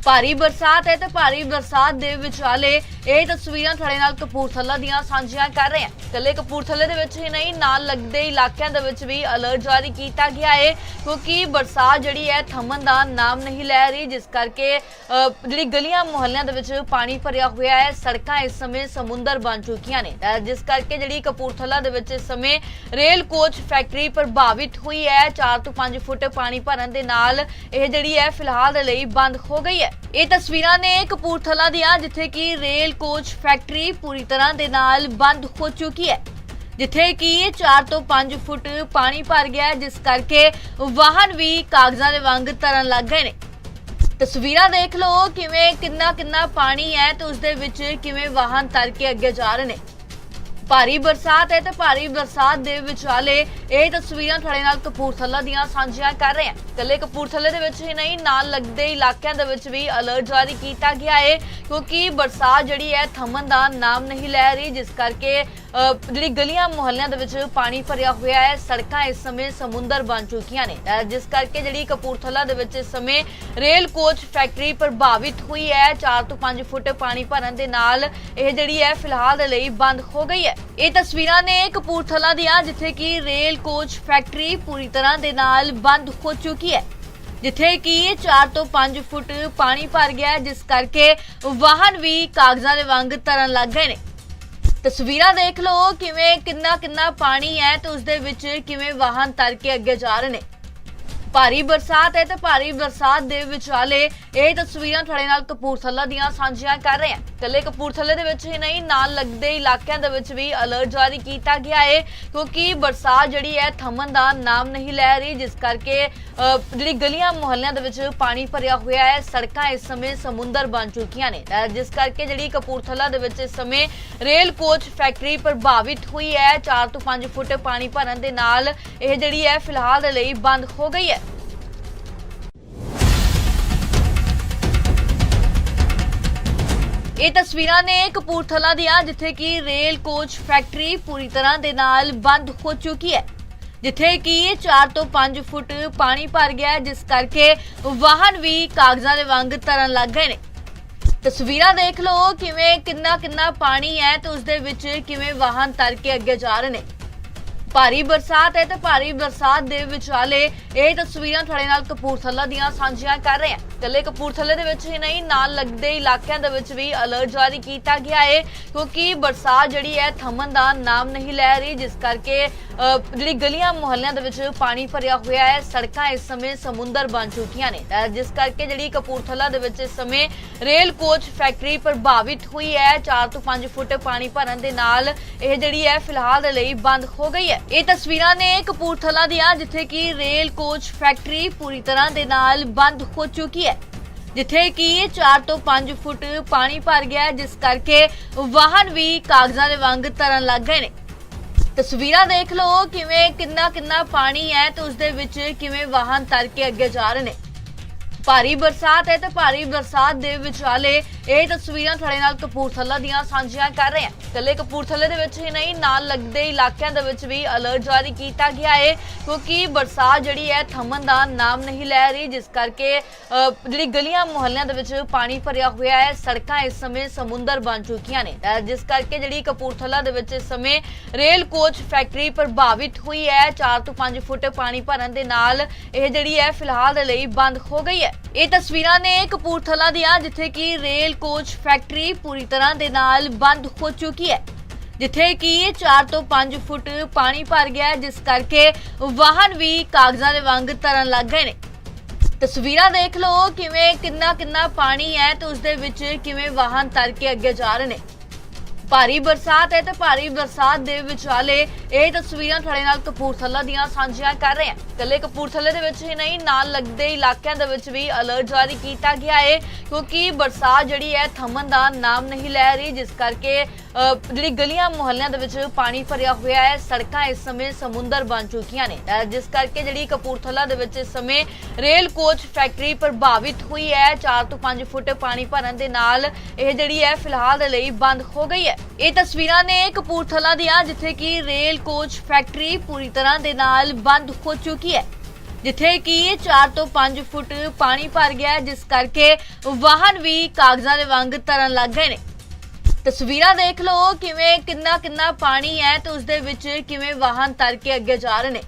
ਭਾਰੀ ਬਰਸਾਤ ਹੈ ਤੇ ਭਾਰੀ ਬਰਸਾਤ ਦੇ ਵਿਚਾਲੇ ਇਹ ਤਸਵੀਰਾਂ ਤੁਹਾਡੇ ਨਾਲ ਕਪੂਰਥਲਾ ਦੀਆਂ ਸਾਂਝੀਆਂ ਕਰ ਰਹੇ ਹਾਂ। ਕੱਲੇ ਕਪੂਰਥਲੇ ਦੇ ਵਿੱਚ ਹੀ ਨਹੀਂ, ਨਾਲ ਲੱਗਦੇ ਇਲਾਕਿਆਂ ਦੇ ਵਿੱਚ ਵੀ ਅਲਰਟ ਜਾਰੀ ਕੀਤਾ ਗਿਆ ਹੈ, ਕਿਉਂਕਿ ਬਰਸਾਤ ਜਿਹੜੀ ਹੈ ਥੰਮਣ ਦਾ ਨਾਮ ਨਹੀਂ ਲੈ ਰਹੀ, ਜਿਸ ਕਰਕੇ ਜਿਹੜੀ ਗਲੀਆਂ ਮੁਹੱਲਿਆਂ ਦੇ ਵਿੱਚ ਪਾਣੀ ਭਰਿਆ ਹੋਇਆ ਹੈ, ਸੜਕਾਂ ਇਸ ਸਮੇਂ ਸਮੁੰਦਰ ਬਣ ਚੁੱਕੀਆਂ ਨੇ। ਜਿਸ ਕਰਕੇ ਜਿਹੜੀ ਕਪੂਰਥਲਾ ਦੇ ਵਿੱਚ ਇਸ ਸਮੇਂ ਰੇਲ ਕੋਚ ਫੈਕਟਰੀ ਪ੍ਰਭਾਵਿਤ ਹੋਈ ਹੈ 4 ਤੋਂ 5 ਫੁੱਟ ਪਾਣੀ ਭਰਨ ਦੇ ਨਾਲ ਇਹ ਜਿਹੜੀ ਹੈ ਫਿਲਹਾਲ ਦੇ ਲਈ ਬੰਦ ਹੋ ਗਈ ਹੈ। ਇਹ ਤਸਵੀਰਾਂ ਨੇ ਕਪੂਰਥਲਾ ਦੀਆਂ ਜਿੱਥੇ ਕਿ ਰੇਲ ਕੋਚ ਫੈਕਟਰੀ ਪੂਰੀ ਤਰ੍ਹਾਂ ਦੇ ਨਾਲ ਬੰਦ ਹੋ ਚੁੱਕੀ ਹੈ। ਜਿੱਥੇ ਕਿ 4 ਤੋਂ 5 ਫੁੱਟ ਪਾਣੀ ਭਰ ਗਿਆ ਹੈ, ਜਿਸ ਕਰਕੇ ਵਾਹਨ ਵੀ ਕਾਗਜ਼ਾਂ ਦੇ ਵਾਂਗ ਤਰਨ ਲੱਗ ਗਏ ਨੇ। ਤਸਵੀਰਾਂ ਦੇਖ ਲਓ ਕਿਵੇਂ ਕਿੰਨਾ ਕਿੰਨਾ ਪਾਣੀ ਹੈ ਤੇ ਉਸ ਦੇ ਵਿੱਚ ਕਿਵੇਂ ਵਾਹਨ ਤਰ ਕੇ ਅੱਗੇ ਜਾ ਰਹੇ ਨੇ। ਭਾਰੀ ਬਰਸਾਤ ਹੈ ਤੇ ਭਾਰੀ ਬਰਸਾਤ ਦੇ ਵਿਚਾਲੇ ਇਹ ਤਸਵੀਰਾਂ ਤੁਹਾਡੇ ਨਾਲ ਕਪੂਰਥਲਾ ਦੀਆਂ ਸਾਂਝੀਆਂ ਕਰ ਰਹੇ ਹਾਂ। ਕੱਲੇ ਕਪੂਰਥਲੇ ਦੇ ਵਿੱਚ ਹੀ ਨਹੀਂ, ਨਾਲ ਲੱਗਦੇ ਇਲਾਕਿਆਂ ਦੇ ਵਿੱਚ ਵੀ ਅਲਰਟ ਜਾਰੀ ਕੀਤਾ ਗਿਆ ਹੈ, ਕਿਉਂਕਿ ਬਰਸਾਤ ਜਿਹੜੀ ਹੈ ਥੰਮਣ ਦਾ ਨਾਮ ਨਹੀਂ ਲੈ ਰਹੀ, ਜਿਸ ਕਰਕੇ ਜਿਹੜੀ ਗਲੀਆਂ ਮੁਹੱਲਿਆਂ ਦੇ ਵਿੱਚ ਪਾਣੀ ਭਰਿਆ ਹੋਇਆ ਹੈ, ਸੜਕਾਂ ਇਸ ਸਮੇਂ ਸਮੁੰਦਰ ਬਣ ਚੁੱਕੀਆਂ ਨੇ। ਜਿਸ ਕਰਕੇ ਜਿਹੜੀ ਕਪੂਰਥਲਾ ਦੇ ਵਿੱਚ ਇਸ ਸਮੇਂ ਰੇਲ ਕੋਚ ਫੈਕਟਰੀ ਪ੍ਰਭਾਵਿਤ ਹੋਈ ਹੈ 4 ਤੋਂ 5 ਫੁੱਟ ਪਾਣੀ ਭਰਨ ਦੇ ਨਾਲ ਇਹ ਜਿਹੜੀ ਹੈ ਫਿਲਹਾਲ ਦੇ ਲਈ ਬੰਦ ਹੋ ਗਈ ਹੈ। ਇਹ ਤਸਵੀਰਾਂ ਨੇ ਕਪੂਰਥਲਾ ਦੀਆਂ ਜਿੱਥੇ ਕਿ ਰੇਲ ਕੋਚ ਫੈਕਟਰੀ ਪੂਰੀ ਤਰ੍ਹਾਂ ਦੇ ਨਾਲ ਬੰਦ ਹੋ ਚੁੱਕੀ ਹੈ। ਜਿੱਥੇ ਕਿ 4 ਤੋਂ 5 ਫੁੱਟ ਪਾਣੀ ਭਰ ਗਿਆ ਹੈ, ਜਿਸ ਕਰਕੇ ਵਾਹਨ ਵੀ ਕਾਗਜ਼ਾਂ ਦੇ ਵਾਂਗ ਤਰਨ ਲੱਗ ਗਏ ਨੇ। ਤਸਵੀਰਾਂ ਦੇਖ ਲਓ ਕਿਵੇਂ ਕਿੰਨਾ ਕਿੰਨਾ ਪਾਣੀ ਹੈ ਤੇ ਉਸ ਦੇ ਵਿੱਚ ਕਿਵੇਂ ਵਾਹਨ ਤਰ ਕੇ ਅੱਗੇ ਜਾ ਰਹੇ ਨੇ। ਭਾਰੀ ਬਰਸਾਤ ਹੈ ਤੇ ਭਾਰੀ ਬਰਸਾਤ ਦੇ ਵਿਚਾਲੇ ਇਹ ਤਸਵੀਰਾਂ ਤੁਹਾਡੇ ਨਾਲ ਕਪੂਰਥਲਾ ਦੀਆਂ ਸਾਂਝੀਆਂ ਕਰ ਰਹੇ ਹਾਂ। ਕੱਲੇ ਕਪੂਰਥਲੇ ਦੇ ਵਿੱਚ ਹੀ ਨਹੀਂ, ਨਾਲ ਲੱਗਦੇ ਇਲਾਕਿਆਂ ਦੇ ਵਿੱਚ ਵੀ ਅਲਰਟ ਜਾਰੀ ਕੀਤਾ ਗਿਆ ਹੈ, ਕਿਉਂਕਿ ਬਰਸਾਤ ਜਿਹੜੀ ਹੈ ਥੰਮਣ ਦਾ ਨਾਮ ਨਹੀਂ ਲੈ ਰਹੀ, ਜਿਸ ਕਰਕੇ ਜਿਹੜੀ ਗਲੀਆਂ ਮੁਹੱਲਿਆਂ ਦੇ ਵਿੱਚ ਪਾਣੀ ਭਰਿਆ ਹੋਇਆ ਹੈ, ਸੜਕਾਂ ਇਸ ਸਮੇਂ ਸਮੁੰਦਰ ਬਣ ਚੁੱਕੀਆਂ ਨੇ। ਜਿਸ ਕਰਕੇ ਜਿਹੜੀ ਕਪੂਰਥਲਾ ਦੇ ਵਿੱਚ ਇਸ ਸਮੇਂ ਰੇਲ ਕੋਚ ਫੈਕਟਰੀ ਪ੍ਰਭਾਵਿਤ ਹੋਈ ਹੈ 4 ਤੋਂ 5 ਫੁੱਟ ਪਾਣੀ ਭਰਨ ਦੇ ਨਾਲ ਇਹ ਜਿਹੜੀ ਹੈ ਫਿਲਹਾਲ ਦੇ ਲਈ ਬੰਦ ਹੋ ਗਈ ਹੈ। ਇਹ ਤਸਵੀਰਾਂ ਨੇ ਕਪੂਰਥਲਾ ਦੀਆਂ ਜਿੱਥੇ ਕਿ ਰੇਲ ਕੋਚ ਫੈਕਟਰੀ ਪੂਰੀ ਤਰ੍ਹਾਂ ਦੇ ਨਾਲ ਬੰਦ ਹੋ ਚੁੱਕੀ ਹੈ। ਜਿੱਥੇ ਕਿ 4 ਤੋਂ 5 ਫੁੱਟ ਪਾਣੀ ਭਰ ਗਿਆ ਹੈ, ਜਿਸ ਕਰਕੇ ਵਾਹਨ ਵੀ ਕਾਗਜ਼ਾਂ ਦੇ ਵਾਂਗ ਤਰਨ ਲੱਗ ਗਏ ਨੇ। ਤਸਵੀਰਾਂ ਦੇਖ ਲਓ ਕਿਵੇਂ ਕਿੰਨਾ ਕਿੰਨਾ ਪਾਣੀ ਹੈ ਤੇ ਉਸ ਦੇ ਵਿੱਚ ਕਿਵੇਂ ਵਾਹਨ ਤਰ ਕੇ ਅੱਗੇ ਜਾ ਰਹੇ ਨੇ। ਭਾਰੀ ਬਰਸਾਤ ਹੈ ਤੇ ਭਾਰੀ ਬਰਸਾਤ ਦੇ ਵਿਚਾਲੇ ਇਹ ਤਸਵੀਰਾਂ ਤੁਹਾਡੇ ਨਾਲ ਕਪੂਰਥਲਾ ਦੀਆਂ ਸਾਂਝੀਆਂ ਕਰ ਰਹੇ ਹਾਂ। ਕੱਲੇ ਕਪੂਰਥਲੇ ਦੇ ਵਿੱਚ ਹੀ ਨਹੀਂ, ਨਾਲ ਲੱਗਦੇ ਇਲਾਕਿਆਂ ਦੇ ਵਿੱਚ ਵੀ ਅਲਰਟ ਜਾਰੀ ਕੀਤਾ ਗਿਆ ਹੈ, ਕਿਉਂਕਿ ਬਰਸਾਤ ਜਿਹੜੀ ਹੈ ਥੰਮਣ ਦਾ ਨਾਮ ਨਹੀਂ ਲੈ ਰਹੀ, ਜਿਸ ਕਰਕੇ ਜਿਹੜੀ ਗਲੀਆਂ ਮੁਹੱਲਿਆਂ ਦੇ ਵਿੱਚ ਪਾਣੀ ਭਰਿਆ ਹੋਇਆ ਹੈ, ਸੜਕਾਂ ਇਸ ਸਮੇਂ ਸਮੁੰਦਰ ਬਣ ਚੁੱਕੀਆਂ ਨੇ। ਜਿਸ ਕਰਕੇ ਜਿਹੜੀ ਕਪੂਰਥਲਾ ਦੇ ਵਿੱਚ ਇਸ ਸਮੇਂ ਰੇਲ ਕੋਚ ਫੈਕਟਰੀ ਪ੍ਰਭਾਵਿਤ ਹੋਈ ਹੈ 4 ਤੋਂ 5 ਫੁੱਟ ਪਾਣੀ ਭਰਨ ਦੇ ਨਾਲ ਇਹ ਜਿਹੜੀ ਹੈ ਫਿਲਹਾਲ ਦੇ ਲਈ ਬੰਦ ਹੋ ਗਈ ਹੈ। ਇਹ ਤਸਵੀਰਾਂ ਨੇ ਕਪੂਰਥਲਾ ਦੀਆਂ, ਜਿੱਥੇ ਕਿ ਰੇਲ ਕੋਚ ਫੈਕਟਰੀ ਪੂਰੀ ਤਰ੍ਹਾਂ ਦੇ ਨਾਲ ਬੰਦ ਹੋ ਚੁੱਕੀ ਹੈ। ਜਿੱਥੇ ਕਿ 4 ਤੋਂ 5 ਫੁੱਟ ਪਾਣੀ ਭਰ ਗਿਆ ਜਿਸ ਕਰਕੇ ਵਾਹਨ ਵੀ ਕਾਗਜ਼ਾਂ ਦੇ ਵਾਂਗ ਤਰਨ ਲੱਗ ਗਏ ਨੇ। ਤਸਵੀਰਾਂ ਦੇਖ ਲਓ, ਕਿਵੇਂ ਕਿੰਨਾ ਕਿੰਨਾ ਪਾਣੀ ਹੈ ਤੇ ਉਸ ਦੇ ਵਿੱਚ ਕਿਵੇਂ ਵਾਹਨ ਤਰ ਕੇ ਅੱਗੇ ਜਾ ਰਹੇ ਨੇ। ਭਾਰੀ ਬਰਸਾਤ ਹੈ ਤੇ ਭਾਰੀ ਬਰਸਾਤ ਦੇ ਵਿਚਾਲੇ ਇਹ ਤਸਵੀਰਾਂ ਤੁਹਾਡੇ ਨਾਲ ਕਪੂਰਥਲਾ ਦੀਆਂ ਸਾਂਝੀਆਂ ਕਰ ਰਹੇ ਹਾਂ। ਕੱਲੇ ਕਪੂਰਥਲੇ ਦੇ ਵਿੱਚ ਹੀ ਨਹੀਂ, ਨਾਲ ਲੱਗਦੇ ਇਲਾਕਿਆਂ ਦੇ ਵਿੱਚ ਵੀ ਅਲਰਟ ਜਾਰੀ ਕੀਤਾ ਗਿਆ ਹੈ, ਕਿਉਂਕਿ ਬਰਸਾਤ ਜਿਹੜੀ ਹੈ ਥੰਮਣ ਦਾ ਨਾਮ ਨਹੀਂ ਲੈ ਰਹੀ, ਜਿਸ ਕਰਕੇ ਜਿਹੜੀ ਗਲੀਆਂ ਮੁਹੱਲਿਆਂ ਦੇ ਵਿੱਚ ਪਾਣੀ ਭਰਿਆ ਹੋਇਆ ਹੈ, ਸੜਕਾਂ ਇਸ ਸਮੇਂ ਸਮੁੰਦਰ ਬਣ ਚੁੱਕੀਆਂ ਨੇ। ਜਿਸ ਕਰਕੇ ਜਿਹੜੀ ਕਪੂਰਥਲਾ ਦੇ ਵਿੱਚ ਇਸ ਸਮੇਂ ਰੇਲ ਕੋਚ ਫੈਕਟਰੀ ਪ੍ਰਭਾਵਿਤ ਹੋਈ ਹੈ 4 ਤੋਂ 5 ਫੁੱਟ ਪਾਣੀ ਭਰਨ ਦੇ ਨਾਲ ਇਹ ਜਿਹੜੀ ਹੈ ਫਿਲਹਾਲ ਦੇ ਲਈ ਬੰਦ ਹੋ ਗਈ ਹੈ। ਇਹ ਤਸਵੀਰਾਂ ਨੇ ਕਪੂਰਥਲਾ ਦੀਆਂ ਜਿੱਥੇ ਕਿ ਰੇਲ ਕੋਚ ਫੈਕਟਰੀ ਪੂਰੀ ਤਰ੍ਹਾਂ ਦੇ ਨਾਲ ਬੰਦ ਹੋ ਚੁੱਕੀ ਹੈ। ਜਿੱਥੇ ਕਿ 4 ਤੋਂ 5 ਫੁੱਟ ਪਾਣੀ ਭਰ ਗਿਆ ਹੈ, ਜਿਸ ਕਰਕੇ ਵਾਹਨ ਵੀ ਕਾਗਜ਼ਾਂ ਦੇ ਵਾਂਗ ਤਰਨ ਲੱਗ ਗਏ ਨੇ। ਤਸਵੀਰਾਂ ਦੇਖ ਲਓ ਕਿਵੇਂ ਕਿੰਨਾ ਕਿੰਨਾ ਪਾਣੀ ਹੈ ਤੇ ਉਸ ਦੇ ਵਿੱਚ ਕਿਵੇਂ ਵਾਹਨ ਤਰ ਕੇ ਅੱਗੇ ਜਾ ਰਹੇ ਨੇ। ਭਾਰੀ ਬਰਸਾਤ ਹੈ ਤੇ ਭਾਰੀ ਬਰਸਾਤ ਦੇ ਵਿਚਾਲੇ ਇਹ ਤਸਵੀਰਾਂ ਤੁਹਾਡੇ ਨਾਲ ਕਪੂਰਥਲਾ ਦੀਆਂ ਸਾਂਝੀਆਂ ਕਰ ਰਹੇ ਹਾਂ। ਕੱਲੇ ਕਪੂਰਥਲੇ ਦੇ ਵਿੱਚ ਹੀ ਨਹੀਂ, ਨਾਲ ਲੱਗਦੇ ਇਲਾਕਿਆਂ ਦੇ ਵਿੱਚ ਵੀ ਅਲਰਟ ਜਾਰੀ ਕੀਤਾ ਗਿਆ ਹੈ, ਕਿਉਂਕਿ ਬਰਸਾਤ ਜਿਹੜੀ ਹੈ ਥੰਮਣ ਦਾ ਨਾਮ ਨਹੀਂ ਲੈ ਰਹੀ, ਜਿਸ ਕਰਕੇ ਜਿਹੜੀ ਗਲੀਆਂ ਮੁਹੱਲਿਆਂ ਦੇ ਵਿੱਚ ਪਾਣੀ ਭਰਿਆ ਹੋਇਆ ਹੈ, ਸੜਕਾਂ ਇਸ ਸਮੇਂ ਸਮੁੰਦਰ ਬਣ ਚੁੱਕੀਆਂ ਨੇ। ਜਿਸ ਕਰਕੇ ਜਿਹੜੀ ਕਪੂਰਥਲਾ ਦੇ ਵਿੱਚ ਇਸ ਸਮੇਂ ਰੇਲ ਕੋਚ ਫੈਕਟਰੀ ਪ੍ਰਭਾਵਿਤ ਹੋਈ ਹੈ। 4 ਤੋਂ 5 ਫੁੱਟ ਪਾਣੀ ਭਰਨ ਦੇ ਨਾਲ ਇਹ ਜਿਹੜੀ ਹੈ, ਫਿਲਹਾਲ ਦੇ ਲਈ ਬੰਦ ਹੋ ਗਈ ਹੈ। ਇਹ ਤਸਵੀਰਾਂ ਨੇ ਕਪੂਰਥਲਾ ਦੀਆਂ, ਜਿੱਥੇ ਕਿ ਰੇਲ ਕੋਚ ਫੈਕਟਰੀ ਪੂਰੀ ਤਰ੍ਹਾਂ ਦੇ ਨਾਲ ਬੰਦ ਹੋ ਚੁੱਕੀ ਹੈ। ਜਿੱਥੇ ਕਿ 4 ਤੋਂ 5 ਫੁੱਟ ਪਾਣੀ ਭਰ ਗਿਆ ਜਿਸ ਕਰਕੇ ਵਾਹਨ ਵੀ ਕਾਗਜ਼ਾਂ ਦੇ ਵਾਂਗ ਤਰਨ ਲੱਗ ਗਏ ਨੇ। ਤਸਵੀਰਾਂ ਦੇਖ ਲਓ, ਕਿਵੇਂ ਕਿੰਨਾ ਕਿੰਨਾ ਪਾਣੀ ਹੈ ਤੇ ਉਸ ਦੇ ਵਿੱਚ ਕਿਵੇਂ ਵਾਹਨ ਤਰ ਕੇ ਅੱਗੇ ਜਾ ਰਹੇ ਨੇ।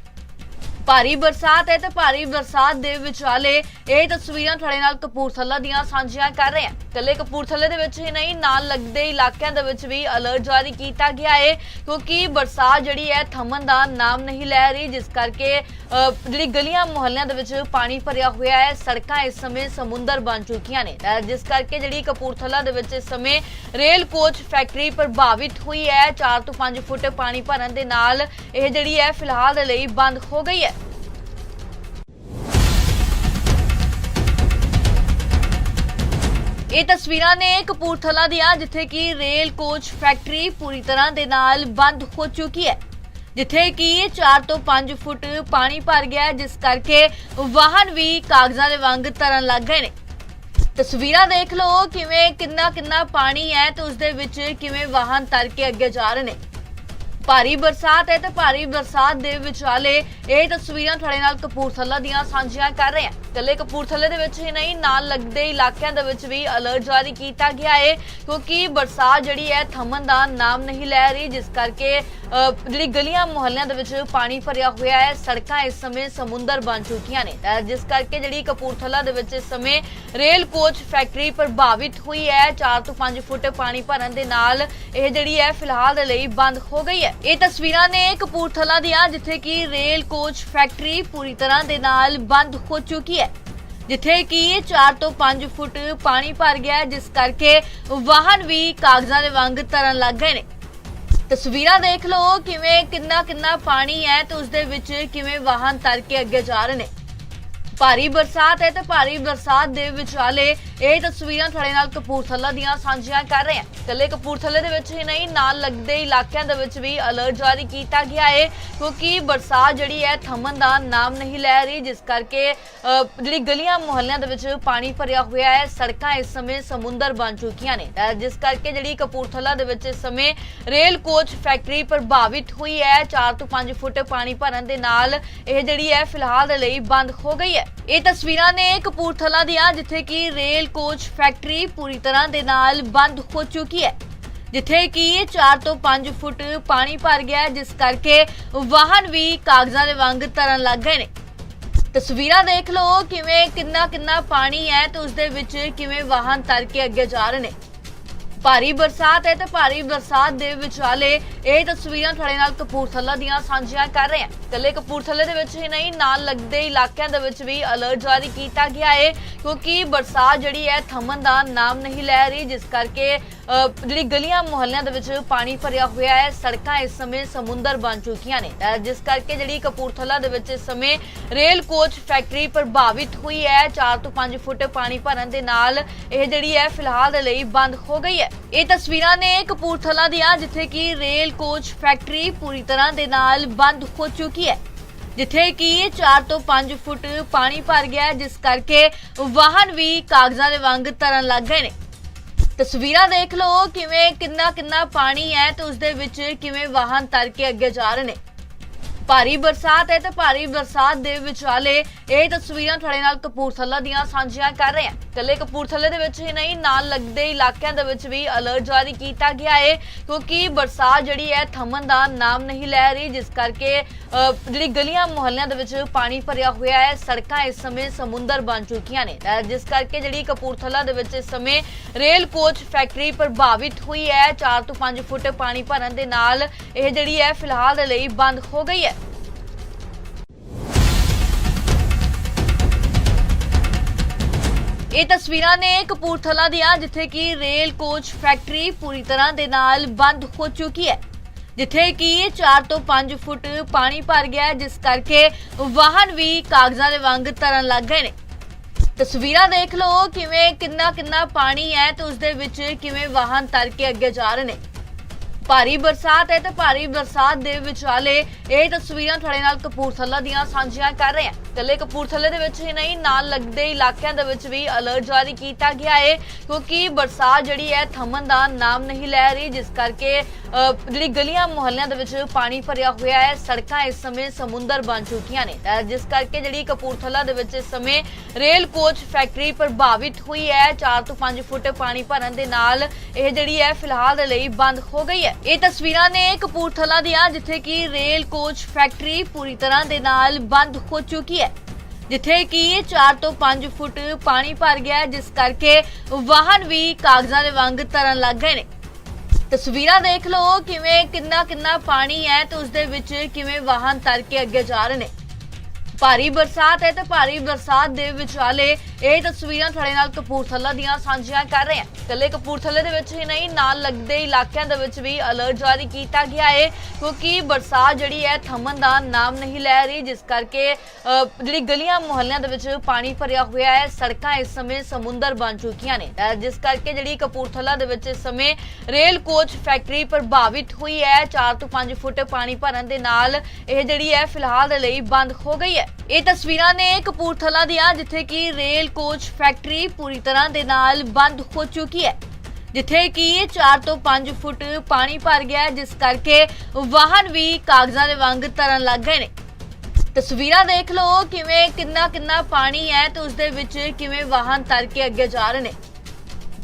ਭਾਰੀ ਬਰਸਾਤ ਹੈ ਤੇ ਭਾਰੀ ਬਰਸਾਤ ਦੇ ਵਿਚਾਲੇ ਇਹ ਤਸਵੀਰਾਂ ਤੁਹਾਡੇ ਨਾਲ ਕਪੂਰਥਲਾ ਦੀਆਂ ਸਾਂਝੀਆਂ ਕਰ ਰਹੇ ਹਾਂ। ਕੱਲੇ ਕਪੂਰਥਲੇ ਦੇ ਵਿੱਚ ਹੀ ਨਹੀਂ, ਨਾਲ ਲੱਗਦੇ ਇਲਾਕਿਆਂ ਦੇ ਵਿੱਚ ਵੀ ਅਲਰਟ ਜਾਰੀ ਕੀਤਾ ਗਿਆ ਹੈ ਕਿਉਂਕਿ ਬਰਸਾਤ ਜਿਹੜੀ ਹੈ ਥੰਮਣ ਦਾ ਨਾਮ ਨਹੀਂ ਲੈ ਰਹੀ, ਜਿਸ ਕਰਕੇ ਜਿਹੜੀ ਗਲੀਆਂ ਮੁਹੱਲਿਆਂ ਦੇ ਵਿੱਚ ਪਾਣੀ ਭਰਿਆ ਹੋਇਆ ਹੈ, ਸੜਕਾਂ ਇਸ ਸਮੇਂ ਸਮੁੰਦਰ ਬਣ ਚੁੱਕੀਆਂ ਨੇ। ਜਿਸ ਕਰਕੇ ਜਿਹੜੀ ਕਪੂਰਥਲਾ ਦੇ ਵਿੱਚ ਇਸ ਸਮੇਂ ਰੇਲ ਕੋਚ ਫੈਕਟਰੀ ਪ੍ਰਭਾਵਿਤ ਹੋਈ ਹੈ 4 ਤੋਂ 5 ਫੁੱਟ ਪਾਣੀ ਭਰਨ ਦੇ ਨਾਲ ਇਹ ਜਿਹੜੀ ਹੈ ਫਿਲਹਾਲ ਦੇ ਲਈ ਬੰਦ ਹੋ ਗਈ ਹੈ। ਇਹ ਤਸਵੀਰਾਂ ਨੇ ਕਪੂਰਥਲਾ ਦੀਆਂ ਜਿੱਥੇ ਕਿ ਰੇਲ ਕੋਚ ਫੈਕਟਰੀ ਪੂਰੀ ਤਰ੍ਹਾਂ ਦੇ ਨਾਲ ਬੰਦ ਹੋ ਚੁੱਕੀ ਹੈ। ਜਿੱਥੇ ਕਿ 4 ਤੋਂ 5 ਫੁੱਟ ਪਾਣੀ ਭਰ ਗਿਆ ਹੈ, ਜਿਸ ਕਰਕੇ ਵਾਹਨ ਵੀ ਕਾਗਜ਼ਾਂ ਦੇ ਵਾਂਗ ਤਰਨ ਲੱਗ ਗਏ ਨੇ। ਤਸਵੀਰਾਂ ਦੇਖ ਲਓ ਕਿਵੇਂ ਕਿੰਨਾ ਕਿੰਨਾ ਪਾਣੀ ਹੈ ਤੇ ਉਸ ਦੇ ਵਿੱਚ ਕਿਵੇਂ ਵਾਹਨ ਤਰ ਕੇ ਅੱਗੇ ਜਾ ਰਹੇ ਨੇ। ਭਾਰੀ ਬਰਸਾਤ ਹੈ ਤੇ ਭਾਰੀ ਬਰਸਾਤ ਦੇ ਵਿਚਾਲੇ ਇਹ ਤਸਵੀਰਾਂ ਤੁਹਾਡੇ ਨਾਲ ਕਪੂਰਥਲਾ ਦੀਆਂ ਸਾਂਝੀਆਂ ਕਰ ਰਹੇ ਹਾਂ। ਕੱਲੇ ਕਪੂਰਥਲੇ ਦੇ ਵਿੱਚ ਹੀ ਨਹੀਂ, ਨਾਲ ਲੱਗਦੇ ਇਲਾਕਿਆਂ ਦੇ ਵਿੱਚ ਵੀ ਅਲਰਟ ਜਾਰੀ ਕੀਤਾ ਗਿਆ ਹੈ ਕਿਉਂਕਿ ਬਰਸਾਤ ਜਿਹੜੀ ਹੈ ਥੰਮਣ ਦਾ ਨਾਮ ਨਹੀਂ ਲੈ ਰਹੀ, ਜਿਸ ਕਰਕੇ ਜਿਹੜੀ ਗਲੀਆਂ ਮੁਹੱਲਿਆਂ ਦੇ ਵਿੱਚ ਪਾਣੀ ਭਰਿਆ ਹੋਇਆ ਹੈ, ਸੜਕਾਂ ਇਸ ਸਮੇਂ ਸਮੁੰਦਰ ਬਣ ਚੁੱਕੀਆਂ ਨੇ। ਜਿਸ ਕਰਕੇ ਜਿਹੜੀ ਕਪੂਰਥਲਾ ਦੇ ਵਿੱਚ ਇਸ ਸਮੇਂ ਰੇਲ ਕੋਚ ਫੈਕਟਰੀ ਪ੍ਰਭਾਵਿਤ ਹੋਈ ਹੈ 4 ਤੋਂ 5 ਫੁੱਟ ਪਾਣੀ ਭਰਨ ਦੇ ਨਾਲ ਇਹ ਜਿਹੜੀ ਹੈ ਫਿਲਹਾਲ ਦੇ ਲਈ ਬੰਦ ਹੋ ਗਈ ਹੈ। ਇਹ ਤਸਵੀਰਾਂ ਨੇ ਕਪੂਰਥਲਾ ਦੀਆਂ, ਜਿੱਥੇ ਕਿ ਰੇਲ ਕੋਚ ਫੈਕਟਰੀ ਪੂਰੀ ਤਰ੍ਹਾਂ ਦੇ ਨਾਲ ਬੰਦ ਹੋ ਚੁੱਕੀ ਹੈ। ਜਿੱਥੇ ਕਿ 4 ਤੋਂ 5 ਫੁੱਟ ਪਾਣੀ ਭਰ ਗਿਆ ਜਿਸ ਕਰਕੇ ਵਾਹਨ ਵੀ ਕਾਗਜ਼ਾਂ ਦੇ ਵਾਂਗ ਤਰਨ ਲੱਗ ਗਏ ਨੇ। ਤਸਵੀਰਾਂ ਦੇਖ ਲਓ, ਕਿਵੇਂ ਕਿੰਨਾ ਕਿੰਨਾ ਪਾਣੀ ਹੈ ਤੇ ਉਸ ਦੇ ਵਿੱਚ ਕਿਵੇਂ ਵਾਹਨ ਤਰ ਕੇ ਅੱਗੇ ਜਾ ਰਹੇ ਨੇ। ਭਾਰੀ ਬਰਸਾਤ ਹੈ ਤੇ ਭਾਰੀ ਬਰਸਾਤ ਦੇ ਵਿਚਾਲੇ ਇਹ ਤਸਵੀਰਾਂ ਤੁਹਾਡੇ ਨਾਲ ਕਪੂਰਥਲਾ ਦੀਆਂ ਸਾਂਝੀਆਂ ਕਰ ਰਹੇ ਹਾਂ। ਕੱਲੇ ਕਪੂਰਥਲੇ ਦੇ ਵਿੱਚ ਹੀ ਨਹੀਂ, ਨਾਲ ਲੱਗਦੇ ਇਲਾਕਿਆਂ ਦੇ ਵਿੱਚ ਵੀ ਅਲਰਟ ਜਾਰੀ ਕੀਤਾ ਗਿਆ ਹੈ, ਕਿਉਂਕਿ ਬਰਸਾਤ ਜਿਹੜੀ ਹੈ ਥੰਮਣ ਦਾ ਨਾਮ ਨਹੀਂ ਲੈ ਰਹੀ, ਜਿਸ ਕਰਕੇ ਜਿਹੜੀ ਗਲੀਆਂ ਮੁਹੱਲਿਆਂ ਦੇ ਵਿੱਚ ਪਾਣੀ ਭਰਿਆ ਹੋਇਆ ਹੈ, ਸੜਕਾਂ ਇਸ ਸਮੇਂ ਸਮੁੰਦਰ ਬਣ ਚੁੱਕੀਆਂ ਨੇ। ਜਿਸ ਕਰਕੇ ਜਿਹੜੀ ਕਪੂਰਥਲਾ ਦੇ ਵਿੱਚ ਇਸ ਸਮੇਂ ਰੇਲ ਕੋਚ ਫੈਕਟਰੀ ਪ੍ਰਭਾਵਿਤ ਹੋਈ ਹੈ 4 ਤੋਂ 5 ਫੁੱਟ ਪਾਣੀ ਭਰਨ ਦੇ ਨਾਲ ਇਹ ਜਿਹੜੀ ਹੈ ਫਿਲਹਾਲ ਦੇ ਲਈ ਬੰਦ ਹੋ ਗਈ ਹੈ। ਇਹ ਤਸਵੀਰਾਂ ਨੇ ਕਪੂਰਥਲਾ ਦੀਆਂ ਜਿੱਥੇ ਕਿ ਰੇਲ ਕੋਚ ਫੈਕਟਰੀ ਪੂਰੀ ਤਰ੍ਹਾਂ ਦੇ ਨਾਲ ਬੰਦ ਹੋ ਚੁੱਕੀ ਹੈ। ਜਿੱਥੇ ਕਿ 4 ਤੋਂ 5 ਫੁੱਟ ਪਾਣੀ ਭਰ ਗਿਆ ਹੈ, ਜਿਸ ਕਰਕੇ ਵਾਹਨ ਵੀ ਕਾਗਜ਼ਾਂ ਦੇ ਵਾਂਗ ਤਰਨ ਲੱਗ ਗਏ ਨੇ। ਤਸਵੀਰਾਂ ਦੇਖ ਲਓ ਕਿਵੇਂ ਕਿੰਨਾ ਕਿੰਨਾ ਪਾਣੀ ਹੈ ਤੇ ਉਸ ਦੇ ਵਿੱਚ ਕਿਵੇਂ ਵਾਹਨ ਤਰ ਕੇ ਅੱਗੇ ਜਾ ਰਹੇ ਨੇ। ਭਾਰੀ ਬਰਸਾਤ ਹੈ ਤੇ ਭਾਰੀ ਬਰਸਾਤ ਦੇ ਵਿਚਾਲੇ ਇਹ ਤਸਵੀਰਾਂ ਤੁਹਾਡੇ ਨਾਲ ਕਪੂਰਥਲਾ ਦੀਆਂ ਸਾਂਝੀਆਂ ਕਰ ਰਹੇ ਹਾਂ। ਕੱਲੇ ਕਪੂਰਥਲੇ ਦੇ ਵਿੱਚ ਹੀ ਨਹੀਂ, ਨਾਲ ਲੱਗਦੇ ਇਲਾਕਿਆਂ ਦੇ ਵਿੱਚ ਵੀ ਅਲਰਟ ਜਾਰੀ ਕੀਤਾ ਗਿਆ ਹੈ, ਕਿਉਂਕਿ ਬਰਸਾਤ ਜਿਹੜੀ ਹੈ ਥੰਮਣ ਦਾ ਨਾਮ ਨਹੀਂ ਲੈ ਰਹੀ, ਜਿਸ ਕਰਕੇ ਜਿਹੜੀ ਗਲੀਆਂ ਮੁਹੱਲਿਆਂ ਦੇ ਵਿੱਚ ਪਾਣੀ ਭਰਿਆ ਹੋਇਆ ਹੈ, ਸੜਕਾਂ ਇਸ ਸਮੇਂ ਸਮੁੰਦਰ ਬਣ ਚੁੱਕੀਆਂ ਨੇ। ਜਿਸ ਕਰਕੇ ਜਿਹੜੀ ਕਪੂਰਥਲਾ ਦੇ ਵਿੱਚ ਇਸ ਸਮੇਂ ਰੇਲ ਕੋਚ ਫੈਕਟਰੀ ਪ੍ਰਭਾਵਿਤ ਹੋਈ ਹੈ 4 ਤੋਂ 5 ਫੁੱਟ ਪਾਣੀ ਭਰਨ ਦੇ ਨਾਲ ਇਹ ਜਿਹੜੀ ਹੈ ਫਿਲਹਾਲ ਦੇ ਲਈ ਬੰਦ ਹੋ ਗਈ ਹੈ। ਇਹ ਤਸਵੀਰਾਂ ਨੇ ਕਪੂਰਥਲਾ ਦੀਆਂ, ਜਿੱਥੇ ਕਿ ਰੇਲ ਕੋਚ ਫੈਕਟਰੀ ਪੂਰੀ ਤਰ੍ਹਾਂ ਦੇ ਨਾਲ ਬੰਦ ਹੋ ਚੁੱਕੀ ਹੈ। ਜਿੱਥੇ ਕਿ 4 ਤੋਂ 5 ਫੁੱਟ ਪਾਣੀ ਭਰ ਗਿਆ ਜਿਸ ਕਰਕੇ ਵਾਹਨ ਵੀ ਕਾਗਜ਼ਾਂ ਦੇ ਵਾਂਗ ਤਰਨ ਲੱਗ ਗਏ ਨੇ। ਤਸਵੀਰਾਂ ਦੇਖ ਲਓ, ਕਿਵੇਂ ਕਿੰਨਾ ਕਿੰਨਾ ਪਾਣੀ ਹੈ ਤੇ ਉਸ ਦੇ ਵਿੱਚ ਕਿਵੇਂ ਵਾਹਨ ਤਰ ਕੇ ਅੱਗੇ ਜਾ ਰਹੇ ਨੇ। ਭਾਰੀ ਬਰਸਾਤ ਹੈ ਤੇ ਭਾਰੀ ਬਰਸਾਤ ਦੇ ਵਿਚਾਲੇ ਇਹ ਤਸਵੀਰਾਂ ਤੁਹਾਡੇ ਨਾਲ ਕਪੂਰਥਲਾ ਦੀਆਂ ਸਾਂਝੀਆਂ ਕਰ ਰਹੇ ਹਾਂ। ਕੱਲੇ ਕਪੂਰਥਲੇ ਦੇ ਵਿੱਚ ਹੀ ਨਹੀਂ, ਨਾਲ ਲੱਗਦੇ ਇਲਾਕਿਆਂ ਦੇ ਵਿੱਚ ਵੀ ਅਲਰਟ ਜਾਰੀ ਕੀਤਾ ਗਿਆ ਹੈ ਕਿਉਂਕਿ ਬਰਸਾਤ ਜਿਹੜੀ ਹੈ ਥੰਮਣ ਦਾ ਨਾਮ ਨਹੀਂ ਲੈ ਰਹੀ, ਜਿਸ ਕਰਕੇ ਜਿਹੜੀ ਗਲੀਆਂ ਮੁਹੱਲਿਆਂ ਦੇ ਵਿੱਚ ਪਾਣੀ ਭਰਿਆ ਹੋਇਆ ਹੈ, ਸੜਕਾਂ ਇਸ ਸਮੇਂ ਸਮੁੰਦਰ ਬਣ ਚੁੱਕੀਆਂ ਨੇ। ਜਿਸ ਕਰਕੇ ਜਿਹੜੀ ਕਪੂਰਥਲਾ ਦੇ ਵਿੱਚ ਇਸ ਸਮੇਂ ਰੇਲ ਕੋਚ ਫੈਕਟਰੀ ਪ੍ਰਭਾਵਿਤ ਹੋਈ ਹੈ 4 ਤੋਂ 5 ਫੁੱਟ ਪਾਣੀ ਭਰਨ ਦੇ ਨਾਲ ਇਹ ਜਿਹੜੀ ਹੈ ਫਿਲਹਾਲ ਦੇ ਲਈ ਬੰਦ ਹੋ ਗਈ ਹੈ। ਇਹ ਤਸਵੀਰਾਂ ਨੇ ਕਪੂਰਥਲਾ ਦੀਆਂ, ਜਿੱਥੇ ਕਿ ਰੇਲ ਕੋਚ ਫੈਕਟਰੀ ਪੂਰੀ ਤਰ੍ਹਾਂ ਦੇ ਨਾਲ ਬੰਦ ਹੋ ਚੁੱਕੀ ਹੈ। ਜਿੱਥੇ ਕਿ 4 ਤੋਂ 5 ਫੁੱਟ ਪਾਣੀ ਭਰ ਗਿਆ ਜਿਸ ਕਰਕੇ ਵਾਹਨ ਵੀ ਕਾਗਜ਼ਾਂ ਦੇ ਵਾਂਗ ਤਰਨ ਲੱਗ ਗਏ ਨੇ। ਤਸਵੀਰਾਂ ਦੇਖ ਲਓ, ਕਿਵੇਂ ਕਿੰਨਾ ਕਿੰਨਾ ਪਾਣੀ ਹੈ ਤੇ ਉਸ ਦੇ ਵਿੱਚ ਕਿਵੇਂ ਵਾਹਨ ਤਰ ਕੇ ਅੱਗੇ ਜਾ ਰਹੇ ਨੇ। ਭਾਰੀ ਬਰਸਾਤ ਹੈ ਤੇ ਭਾਰੀ ਬਰਸਾਤ ਦੇ ਵਿਚਾਲੇ ਇਹ ਤਸਵੀਰਾਂ ਤੁਹਾਡੇ ਨਾਲ ਕਪੂਰਥਲਾ ਦੀਆਂ ਸਾਂਝੀਆਂ ਕਰ ਰਹੇ ਹਾਂ। ਕੱਲੇ ਕਪੂਰਥਲੇ ਦੇ ਵਿੱਚ ਹੀ ਨਹੀਂ, ਨਾਲ ਲੱਗਦੇ ਇਲਾਕਿਆਂ ਦੇ ਵਿੱਚ ਵੀ ਅਲਰਟ ਜਾਰੀ ਕੀਤਾ ਗਿਆ ਹੈ, ਕਿਉਂਕਿ ਬਰਸਾਤ ਜਿਹੜੀ ਹੈ, ਥੰਮਣ ਦਾ ਨਾਮ ਨਹੀਂ ਲੈ ਰਹੀ, ਜਿਸ ਕਰਕੇ ਜਿਹੜੀ ਗਲੀਆਂ ਮੁਹੱਲਿਆਂ ਦੇ ਵਿੱਚ ਪਾਣੀ ਭਰਿਆ ਹੋਇਆ ਹੈ, ਸੜਕਾਂ ਇਸ ਸਮੇਂ ਸਮੁੰਦਰ ਬਣ ਚੁੱਕੀਆਂ ਨੇ। ਜਿਸ ਕਰਕੇ ਜਿਹੜੀ ਕਪੂਰਥਲਾ ਦੇ ਵਿੱਚ ਇਸ ਸਮੇਂ ਰੇਲ ਕੋਚ ਫੈਕਟਰੀ ਪ੍ਰਭਾਵਿਤ ਹੋਈ ਹੈ 4 ਤੋਂ 5 ਫੁੱਟ ਪਾਣੀ ਭਰਨ ਦੇ ਨਾਲ ਇਹ ਜਿਹੜੀ ਹੈ, ਫਿਲਹਾਲ ਦੇ ਲਈ ਬੰਦ ਹੋ ਗਈ ਹੈ। ਇਹ ਤਸਵੀਰਾਂ ਨੇ ਕਪੂਰਥਲਾ ਦੀਆਂ, ਜਿੱਥੇ ਕਿ ਰੇਲ ਕੋਚ ਫੈਕਟਰੀ ਪੂਰੀ ਤਰ੍ਹਾਂ ਦੇ ਨਾਲ ਬੰਦ ਹੋ ਚੁੱਕੀ ਹੈ। ਜਿੱਥੇ ਕਿ 4 ਤੋਂ 5 ਫੁੱਟ ਪਾਣੀ ਭਰ ਗਿਆ ਜਿਸ ਕਰਕੇ ਵਾਹਨ ਵੀ ਕਾਗਜ਼ਾਂ ਦੇ ਵਾਂਗ ਤਰਨ ਲੱਗ ਗਏ ਨੇ। ਤਸਵੀਰਾਂ ਦੇਖ ਲਓ, ਕਿਵੇਂ ਕਿੰਨਾ ਕਿੰਨਾ ਪਾਣੀ ਹੈ ਤੇ ਉਸ ਦੇ ਵਿੱਚ ਕਿਵੇਂ ਵਾਹਨ ਤਰ ਕੇ ਅੱਗੇ ਜਾ ਰਹੇ ਨੇ। ਭਾਰੀ ਬਰਸਾਤ ਹੈ ਤੇ ਭਾਰੀ ਬਰਸਾਤ ਦੇ ਵਿਚਾਲੇ ਇਹ ਤਸਵੀਰਾਂ ਤੁਹਾਡੇ ਨਾਲ ਕਪੂਰਥਲਾ ਦੀਆਂ ਸਾਂਝੀਆਂ ਕਰ ਰਹੇ ਹਾਂ। ਕੱਲੇ ਕਪੂਰਥਲੇ ਦੇ ਵਿੱਚ ਹੀ ਨਹੀਂ, ਨਾਲ ਲੱਗਦੇ ਇਲਾਕਿਆਂ ਦੇ ਵਿੱਚ ਵੀ ਅਲਰਟ ਜਾਰੀ ਕੀਤਾ ਗਿਆ ਹੈ ਕਿਉਂਕਿ ਬਰਸਾਤ ਜਿਹੜੀ ਹੈ ਥੰਮਣ ਦਾ ਨਾਮ ਨਹੀਂ ਲੈ ਰਹੀ, ਜਿਸ ਕਰਕੇ ਜਿਹੜੀ ਗਲੀਆਂ ਮੁਹੱਲਿਆਂ ਦੇ ਵਿੱਚ ਪਾਣੀ ਭਰਿਆ ਹੋਇਆ ਹੈ, ਸੜਕਾਂ ਇਸ ਸਮੇਂ ਸਮੁੰਦਰ ਬਣ ਚੁੱਕੀਆਂ ਨੇ। ਜਿਸ ਕਰਕੇ ਜਿਹੜੀ ਕਪੂਰਥਲਾ ਦੇ ਵਿੱਚ ਇਸ ਸਮੇਂ ਰੇਲ ਕੋਚ ਫੈਕਟਰੀ ਪ੍ਰਭਾਵਿਤ ਹੋਈ ਹੈ। 4 ਤੋਂ 5 ਫੁੱਟ ਪਾਣੀ ਭਰਨ ਦੇ ਨਾਲ ਇਹ ਜਿਹੜੀ ਹੈ ਫਿਲਹਾਲ ਦੇ ਲਈ ਬੰਦ ਹੋ ਗਈ ਹੈ। ਇਹ ਤਸਵੀਰਾਂ ਨੇ ਕਪੂਰਥਲਾ ਦੀਆਂ ਜਿੱਥੇ ਕਿ ਰੇਲ ਕੋਚ ਫੈਕਟਰੀ ਪੂਰੀ ਤਰ੍ਹਾਂ ਦੇ ਨਾਲ ਬੰਦ ਹੋ ਚੁੱਕੀ ਹੈ। ਜਿੱਥੇ ਕਿ 4 ਤੋਂ 5 ਫੁੱਟ ਪਾਣੀ ਭਰ ਗਿਆ ਹੈ, ਜਿਸ ਕਰਕੇ ਵਾਹਨ ਵੀ ਕਾਗਜ਼ਾਂ ਦੇ ਵਾਂਗ ਤਰਨ ਲੱਗ ਗਏ ਨੇ। ਤਸਵੀਰਾਂ ਦੇਖ ਲਓ ਕਿਵੇਂ ਕਿੰਨਾ ਕਿੰਨਾ ਪਾਣੀ ਹੈ ਤੇ ਉਸ ਦੇ ਵਿੱਚ ਕਿਵੇਂ ਵਾਹਨ ਤਰ ਕੇ ਅੱਗੇ ਜਾ ਰਹੇ ਨੇ।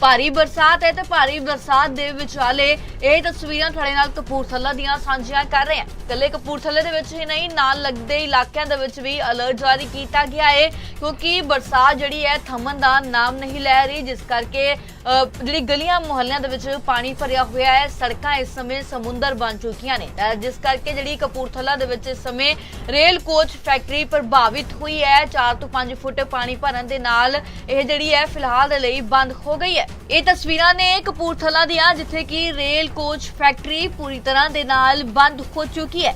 ਭਾਰੀ ਬਰਸਾਤ ਹੈ ਤੇ ਭਾਰੀ ਬਰਸਾਤ ਦੇ ਵਿਚਾਲੇ ਇਹ ਤਸਵੀਰਾਂ ਤੁਹਾਡੇ ਨਾਲ ਕਪੂਰਥਲਾ ਦੀਆਂ ਸਾਂਝੀਆਂ ਕਰ ਰਹੇ ਹਾਂ। ਕੱਲੇ ਕਪੂਰਥਲੇ ਦੇ ਵਿੱਚ ਹੀ ਨਹੀਂ, ਨਾਲ ਲੱਗਦੇ ਇਲਾਕਿਆਂ ਦੇ ਵਿੱਚ ਵੀ ਅਲਰਟ ਜਾਰੀ ਕੀਤਾ ਗਿਆ ਹੈ, ਕਿਉਂਕਿ ਬਰਸਾਤ ਜਿਹੜੀ ਹੈ, ਥੰਮਣ ਦਾ ਨਾਮ ਨਹੀਂ ਲੈ ਰਹੀ, ਜਿਸ ਕਰਕੇ ਜਿਹੜੀ ਗਲੀਆਂ ਮੁਹੱਲਿਆਂ ਦੇ ਵਿੱਚ ਪਾਣੀ ਭਰਿਆ ਹੋਇਆ ਹੈ, ਸੜਕਾਂ ਇਸ ਸਮੇਂ ਸਮੁੰਦਰ ਬਣ ਚੁੱਕੀਆਂ ਨੇ। ਜਿਸ ਕਰਕੇ ਜਿਹੜੀ ਕਪੂਰਥਲਾ ਦੇ ਵਿੱਚ ਇਸ ਸਮੇਂ ਰੇਲ ਕੋਚ ਫੈਕਟਰੀ ਪ੍ਰਭਾਵਿਤ ਹੋਈ ਹੈ। 4 ਤੋਂ 5 ਫੁੱਟ ਪਾਣੀ ਭਰਨ ਦੇ ਨਾਲ ਇਹ ਜਿਹੜੀ ਹੈ, ਫਿਲਹਾਲ ਦੇ ਲਈ ਬੰਦ ਹੋ ਗਈ ਹੈ। ਇਹ ਤਸਵੀਰਾਂ ਨੇ ਕਪੂਰਥਲਾ ਦੀਆਂ, ਜਿੱਥੇ ਕਿ ਰੇਲ ਕੋਚ ਫੈਕਟਰੀ ਪੂਰੀ ਤਰ੍ਹਾਂ ਦੇ ਨਾਲ ਬੰਦ ਹੋ ਚੁੱਕੀ ਹੈ।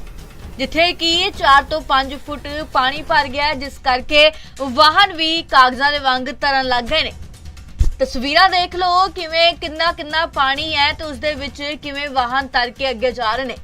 ਜਿੱਥੇ ਕਿ 4 ਤੋਂ 5 ਫੁੱਟ ਪਾਣੀ ਭਰ ਗਿਆ ਜਿਸ ਕਰਕੇ ਵਾਹਨ ਵੀ ਕਾਗਜ਼ਾਂ ਦੇ ਵਾਂਗ ਤਰਨ ਲੱਗ ਗਏ ਨੇ। ਤਸਵੀਰਾਂ ਦੇਖ ਲਓ, ਕਿਵੇਂ ਕਿੰਨਾ ਕਿੰਨਾ ਪਾਣੀ ਹੈ ਤੇ ਉਸ ਦੇ ਵਿੱਚ ਕਿਵੇਂ ਵਾਹਨ ਤਰ ਕੇ ਅੱਗੇ ਜਾ ਰਹੇ ਨੇ।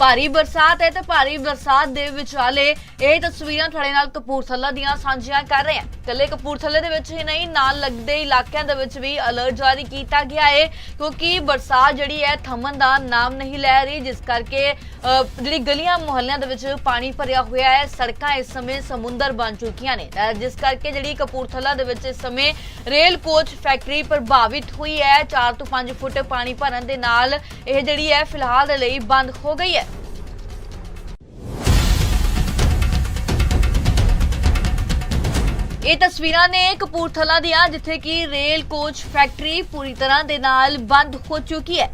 ਭਾਰੀ ਬਰਸਾਤ ਹੈ ਤੇ ਭਾਰੀ ਬਰਸਾਤ ਦੇ ਵਿਚਾਲੇ ਇਹ ਤਸਵੀਰਾਂ ਤੁਹਾਡੇ ਨਾਲ ਕਪੂਰਥਲਾ ਦੀਆਂ ਸਾਂਝੀਆਂ ਕਰ ਰਹੇ ਹਾਂ। ਕੱਲੇ ਕਪੂਰਥਲੇ ਦੇ ਵਿੱਚ ਹੀ ਨਹੀਂ, ਨਾਲ ਲੱਗਦੇ ਇਲਾਕਿਆਂ ਦੇ ਵਿੱਚ ਵੀ ਅਲਰਟ ਜਾਰੀ ਕੀਤਾ ਗਿਆ ਹੈ ਕਿਉਂਕਿ ਬਰਸਾਤ ਜਿਹੜੀ ਹੈ ਥੰਮਣ ਦਾ ਨਾਮ ਨਹੀਂ ਲੈ ਰਹੀ, ਜਿਸ ਕਰਕੇ ਜਿਹੜੀ ਗਲੀਆਂ ਮੁਹੱਲਿਆਂ ਦੇ ਵਿੱਚ ਪਾਣੀ ਭਰਿਆ ਹੋਇਆ ਹੈ, ਸੜਕਾਂ ਇਸ ਸਮੇਂ ਸਮੁੰਦਰ ਬਣ ਚੁੱਕੀਆਂ ਨੇ। ਜਿਸ ਕਰਕੇ ਜਿਹੜੀ ਕਪੂਰਥਲਾ ਦੇ ਵਿੱਚ ਇਸ ਸਮੇਂ ਰੇਲ ਕੋਚ ਫੈਕਟਰੀ ਪ੍ਰਭਾਵਿਤ ਹੋਈ ਹੈ। 4 ਤੋਂ 5 ਫੁੱਟ ਪਾਣੀ ਭਰਨ ਦੇ ਨਾਲ ਇਹ ਜਿਹੜੀ ਹੈ ਫਿਲਹਾਲ ਦੇ ਲਈ ਬੰਦ ਹੋ ਗਈ ਹੈ। ਇਹ ਤਸਵੀਰਾਂ ਨੇ ਕਪੂਰਥਲਾ ਦੀਆਂ, ਜਿੱਥੇ ਕਿ ਰੇਲ ਕੋਚ ਫੈਕਟਰੀ ਪੂਰੀ ਤਰ੍ਹਾਂ ਦੇ ਨਾਲ ਬੰਦ ਹੋ ਚੁੱਕੀ ਹੈ,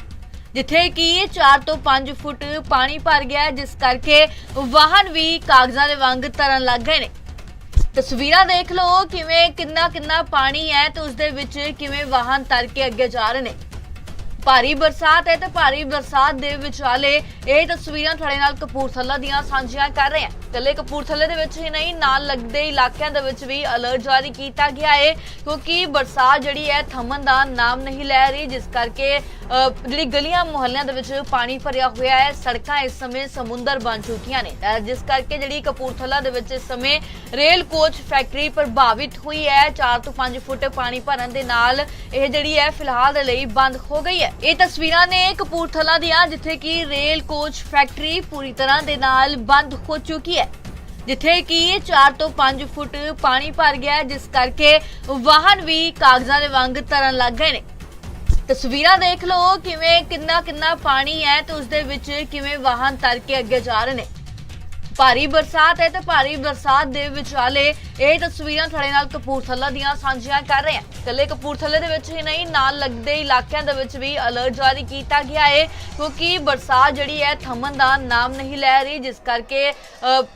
ਜਿੱਥੇ ਕਿ 4 ਤੋਂ 5 ਫੁੱਟ ਪਾਣੀ ਭਰ ਗਿਆ ਜਿਸ ਕਰਕੇ ਵਾਹਨ ਵੀ ਕਾਗਜ਼ਾਂ ਦੇ ਵਾਂਗ ਤਰਨ ਲੱਗ ਗਏ ਨੇ। ਤਸਵੀਰਾਂ ਦੇਖ ਲਓ, ਕਿਵੇਂ ਕਿੰਨਾ ਕਿੰਨਾ ਪਾਣੀ ਹੈ ਤੇ ਉਸ ਦੇ ਵਿੱਚ ਕਿਵੇਂ ਵਾਹਨ ਤਰ ਕੇ ਅੱਗੇ ਜਾ ਰਹੇ ਨੇ। ਭਾਰੀ ਬਰਸਾਤ ਹੈ ਤੇ ਭਾਰੀ ਬਰਸਾਤ ਦੇ ਵਿਚਾਲੇ ਇਹ ਤਸਵੀਰਾਂ ਤੁਹਾਡੇ ਨਾਲ ਕਪੂਰਥਲਾ ਦੀਆਂ ਸਾਂਝੀਆਂ ਕਰ ਰਹੇ ਹਾਂ। ਕੱਲੇ ਕਪੂਰਥਲੇ ਦੇ ਵਿੱਚ ਹੀ ਨਹੀਂ, ਨਾਲ ਲੱਗਦੇ ਇਲਾਕਿਆਂ ਦੇ ਵਿੱਚ ਵੀ ਅਲਰਟ ਜਾਰੀ ਕੀਤਾ ਗਿਆ ਹੈ ਕਿਉਂਕਿ ਬਰਸਾਤ ਜਿਹੜੀ ਹੈ ਥੰਮਣ ਦਾ ਨਾਮ ਨਹੀਂ ਲੈ ਰਹੀ, ਜਿਸ ਕਰਕੇ ਜਿਹੜੀ ਗਲੀਆਂ ਮੁਹੱਲਿਆਂ ਦੇ ਵਿੱਚ ਪਾਣੀ ਭਰਿਆ ਹੋਇਆ ਹੈ, ਸੜਕਾਂ ਇਸ ਸਮੇਂ ਸਮੁੰਦਰ ਬਣ ਚੁੱਕੀਆਂ ਨੇ। ਜਿਸ ਕਰਕੇ ਜਿਹੜੀ ਕਪੂਰਥਲਾ ਦੇ ਵਿੱਚ ਇਸ ਸਮੇਂ ਰੇਲ ਕੋਚ ਫੈਕਟਰੀ ਪ੍ਰਭਾਵਿਤ ਹੋਈ ਹੈ 4 ਤੋਂ 5 ਫੁੱਟ ਪਾਣੀ ਭਰਨ ਦੇ ਨਾਲ ਇਹ ਜਿਹੜੀ ਹੈ ਫਿਲਹਾਲ ਦੇ ਲਈ ਬੰਦ ਹੋ ਗਈ ਹੈ। ਇਹ ਤਸਵੀਰਾਂ ਨੇ ਕਪੂਰਥਲਾ ਦੀਆਂ, ਜਿੱਥੇ ਕਿ ਰੇਲ ਕੋਚ ਫੈਕਟਰੀ ਪੂਰੀ ਤਰ੍ਹਾਂ ਦੇ ਨਾਲ ਬੰਦ ਹੋ ਚੁੱਕੀ ਹੈ। ਜਿੱਥੇ ਕਿ 4 ਤੋਂ 5 ਫੁੱਟ ਪਾਣੀ ਭਰ ਗਿਆ ਜਿਸ ਕਰਕੇ ਵਾਹਨ ਵੀ ਕਾਗਜ਼ਾਂ ਦੇ ਵਾਂਗ ਤਰਨ ਲੱਗ ਗਏ ਨੇ। ਤਸਵੀਰਾਂ ਦੇਖ ਲਓ, ਕਿਵੇਂ ਕਿੰਨਾ ਕਿੰਨਾ ਪਾਣੀ ਹੈ ਤੇ ਉਸ ਦੇ ਵਿੱਚ ਕਿਵੇਂ ਵਾਹਨ ਤਰ ਕੇ ਅੱਗੇ ਜਾ ਰਹੇ ਨੇ। ਭਾਰੀ ਬਰਸਾਤ ਹੈ ਤੇ ਭਾਰੀ ਬਰਸਾਤ ਦੇ ਵਿਚਾਲੇ ਇਹ ਤਸਵੀਰਾਂ ਤੁਹਾਡੇ ਨਾਲ ਕਪੂਰਥਲਾ ਦੀਆਂ ਸਾਂਝੀਆਂ ਕਰ ਰਹੇ ਹਾਂ। ਕੱਲੇ ਕਪੂਰਥਲੇ ਦੇ ਵਿੱਚ ਹੀ ਨਹੀਂ, ਨਾਲ ਲੱਗਦੇ ਇਲਾਕਿਆਂ ਦੇ ਵਿੱਚ ਵੀ ਅਲਰਟ ਜਾਰੀ ਕੀਤਾ ਗਿਆ ਹੈ, ਕਿਉਂਕਿ ਬਰਸਾਤ ਜਿਹੜੀ ਹੈ ਥੰਮਣ ਦਾ ਨਾਮ ਨਹੀਂ ਲੈ ਰਹੀ, ਜਿਸ ਕਰਕੇ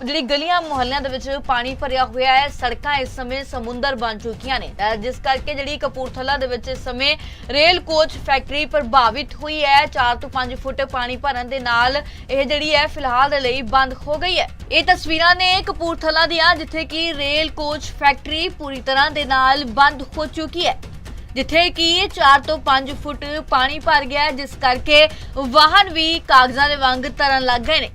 ਜਿਹੜੀ ਗਲੀਆਂ ਮੁਹੱਲਿਆਂ ਦੇ ਵਿੱਚ ਪਾਣੀ ਭਰਿਆ ਹੋਇਆ ਹੈ, ਸੜਕਾਂ ਇਸ ਸਮੇਂ ਸਮੁੰਦਰ ਬਣ ਚੁੱਕੀਆਂ ਨੇ। ਜਿਸ ਕਰਕੇ ਜਿਹੜੀ ਕਪੂਰਥਲਾ ਦੇ ਵਿੱਚ ਇਸ ਸਮੇਂ ਰੇਲ ਕੋਚ ਫੈਕਟਰੀ ਪ੍ਰਭਾਵਿਤ ਹੋਈ ਹੈ 4 ਤੋਂ 5 ਫੁੱਟ ਪਾਣੀ ਭਰਨ ਦੇ ਨਾਲ ਇਹ ਜਿਹੜੀ ਹੈ ਫਿਲਹਾਲ ਦੇ ਲਈ ਬੰਦ ਹੋ ਗਈ ਹੈ। ਇਹ ਤਸਵੀਰਾਂ ਨੇ ਕਪੂਰਥਲਾ ਦੀਆਂ, ਜਿੱਥੇ ਕਿ ਰੇਲ ਕੋਚ ਫੈਕਟਰੀ ਪੂਰੀ ਤਰ੍ਹਾਂ ਦੇ ਨਾਲ ਬੰਦ ਹੋ ਚੁੱਕੀ ਹੈ। ਜਿੱਥੇ ਕਿ 4 ਤੋਂ 5 ਫੁੱਟ ਪਾਣੀ ਭਰ ਗਿਆ ਜਿਸ ਕਰਕੇ ਵਾਹਨ ਵੀ ਕਾਗਜ਼ਾਂ ਦੇ ਵਾਂਗ ਤਰਨ ਲੱਗ ਗਏ ਨੇ।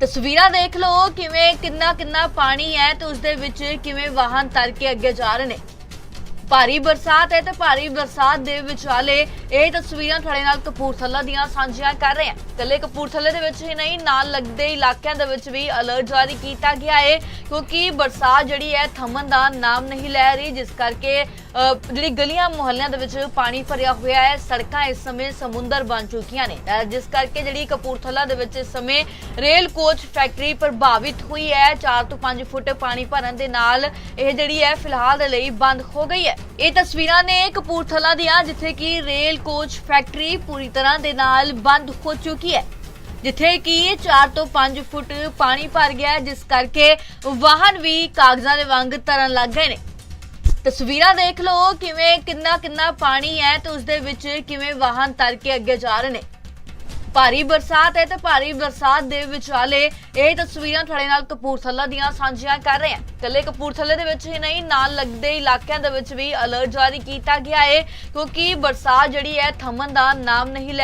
ਤਸਵੀਰਾਂ ਦੇਖ ਲਓ, ਕਿਵੇਂ ਕਿੰਨਾ ਕਿੰਨਾ ਪਾਣੀ ਹੈ ਤੇ ਉਸ ਦੇ ਵਿੱਚ ਕਿਵੇਂ ਵਾਹਨ ਤਰ ਕੇ ਅੱਗੇ ਜਾ ਰਹੇ ਨੇ। ਭਾਰੀ ਬਰਸਾਤ ਹੈ ਤੇ ਭਾਰੀ ਬਰਸਾਤ ਦੇ ਵਿਚਾਲੇ ਇਹ ਤਸਵੀਰਾਂ ਤੁਹਾਡੇ ਨਾਲ ਕਪੂਰਥਲਾ ਦੀਆਂ ਸਾਂਝੀਆਂ ਕਰ ਰਹੇ ਹਾਂ। ਕੱਲੇ ਕਪੂਰਥਲੇ ਦੇ ਵਿੱਚ ਹੀ ਨਹੀਂ, ਨਾਲ ਲੱਗਦੇ ਇਲਾਕਿਆਂ ਦੇ ਵਿੱਚ ਵੀ ਅਲਰਟ ਜਾਰੀ ਕੀਤਾ ਗਿਆ ਹੈ, ਕਿਉਂਕਿ ਬਰਸਾਤ ਜਿਹੜੀ ਹੈ, ਥੰਮਣ ਦਾ ਨਾਮ ਨਹੀਂ ਲੈ ਰਹੀ, ਜਿਸ ਕਰਕੇ ਜਿਹੜੀ ਗਲੀਆਂ ਮੁਹੱਲਿਆਂ ਦੇ ਵਿੱਚ ਪਾਣੀ ਭਰਿਆ ਹੋਇਆ ਹੈ, ਸੜਕਾਂ ਇਸ ਸਮੇਂ ਸਮੁੰਦਰ ਬਣ ਚੁੱਕੀਆਂ ਨੇ। ਜਿਸ ਕਰਕੇ ਜਿਹੜੀ ਕਪੂਰਥਲਾ ਦੇ ਵਿੱਚ ਇਸ ਸਮੇਂ ਰੇਲ ਕੋਚ ਫੈਕਟਰੀ ਪ੍ਰਭਾਵਿਤ ਹੋਈ ਹੈ। 4 ਤੋਂ 5 ਫੁੱਟ ਪਾਣੀ ਭਰਨ ਦੇ ਨਾਲ ਇਹ ਜਿਹੜੀ ਹੈ, ਫਿਲਹਾਲ ਦੇ ਲਈ ਬੰਦ ਹੋ ਗਈ ਹੈ। ਇਹ ਤਸਵੀਰਾਂ ਨੇ ਕਪੂਰਥਲਾ ਦੀਆਂ, ਜਿੱਥੇ ਕਿ ਰੇਲ ਕੋਚ ਫੈਕਟਰੀ ਪੂਰੀ ਤਰ੍ਹਾਂ ਦੇ ਨਾਲ ਬੰਦ ਹੋ ਚੁੱਕੀ ਹੈ। ਜਿੱਥੇ ਕਿ 4 ਤੋਂ 5 ਫੁੱਟ ਪਾਣੀ ਭਰ ਗਿਆ ਜਿਸ ਕਰਕੇ ਵਾਹਨ ਵੀ ਕਾਗਜ਼ਾਂ ਦੇ ਵਾਂਗ ਤਰਨ ਲੱਗ ਗਏ ਨੇ। ਤਸਵੀਰਾਂ ਦੇਖ ਲਓ, ਕਿਵੇਂ ਕਿੰਨਾ ਕਿੰਨਾ ਪਾਣੀ ਹੈ ਤੇ ਉਸ ਦੇ ਵਿੱਚ ਕਿਵੇਂ ਵਾਹਨ ਤਰ ਕੇ ਅੱਗੇ ਜਾ ਰਹੇ ਨੇ। ਭਾਰੀ ਬਰਸਾਤ ਹੈ ਤੇ ਭਾਰੀ ਬਰਸਾਤ ਦੇ ਵਿਚਾਲੇ ਇਹ ਤਸਵੀਰਾਂ ਤੁਹਾਡੇ ਨਾਲ ਕਪੂਰਥਲਾ ਦੀਆਂ ਸਾਂਝੀਆਂ ਕਰ ਰਹੇ ਹਾਂ। ਕੱਲੇ ਕਪੂਰਥਲੇ ਦੇ ਵਿੱਚ ਹੀ ਨਹੀਂ, ਨਾਲ ਲੱਗਦੇ ਇਲਾਕਿਆਂ ਦੇ ਵਿੱਚ ਵੀ ਅਲਰਟ ਜਾਰੀ ਕੀਤਾ ਗਿਆ ਹੈ ਕਿਉਂਕਿ ਬਰਸਾਤ ਜਿਹੜੀ ਹੈ, ਥੰਮਣ ਦਾ ਨਾਮ ਨਹੀਂ ਲੈ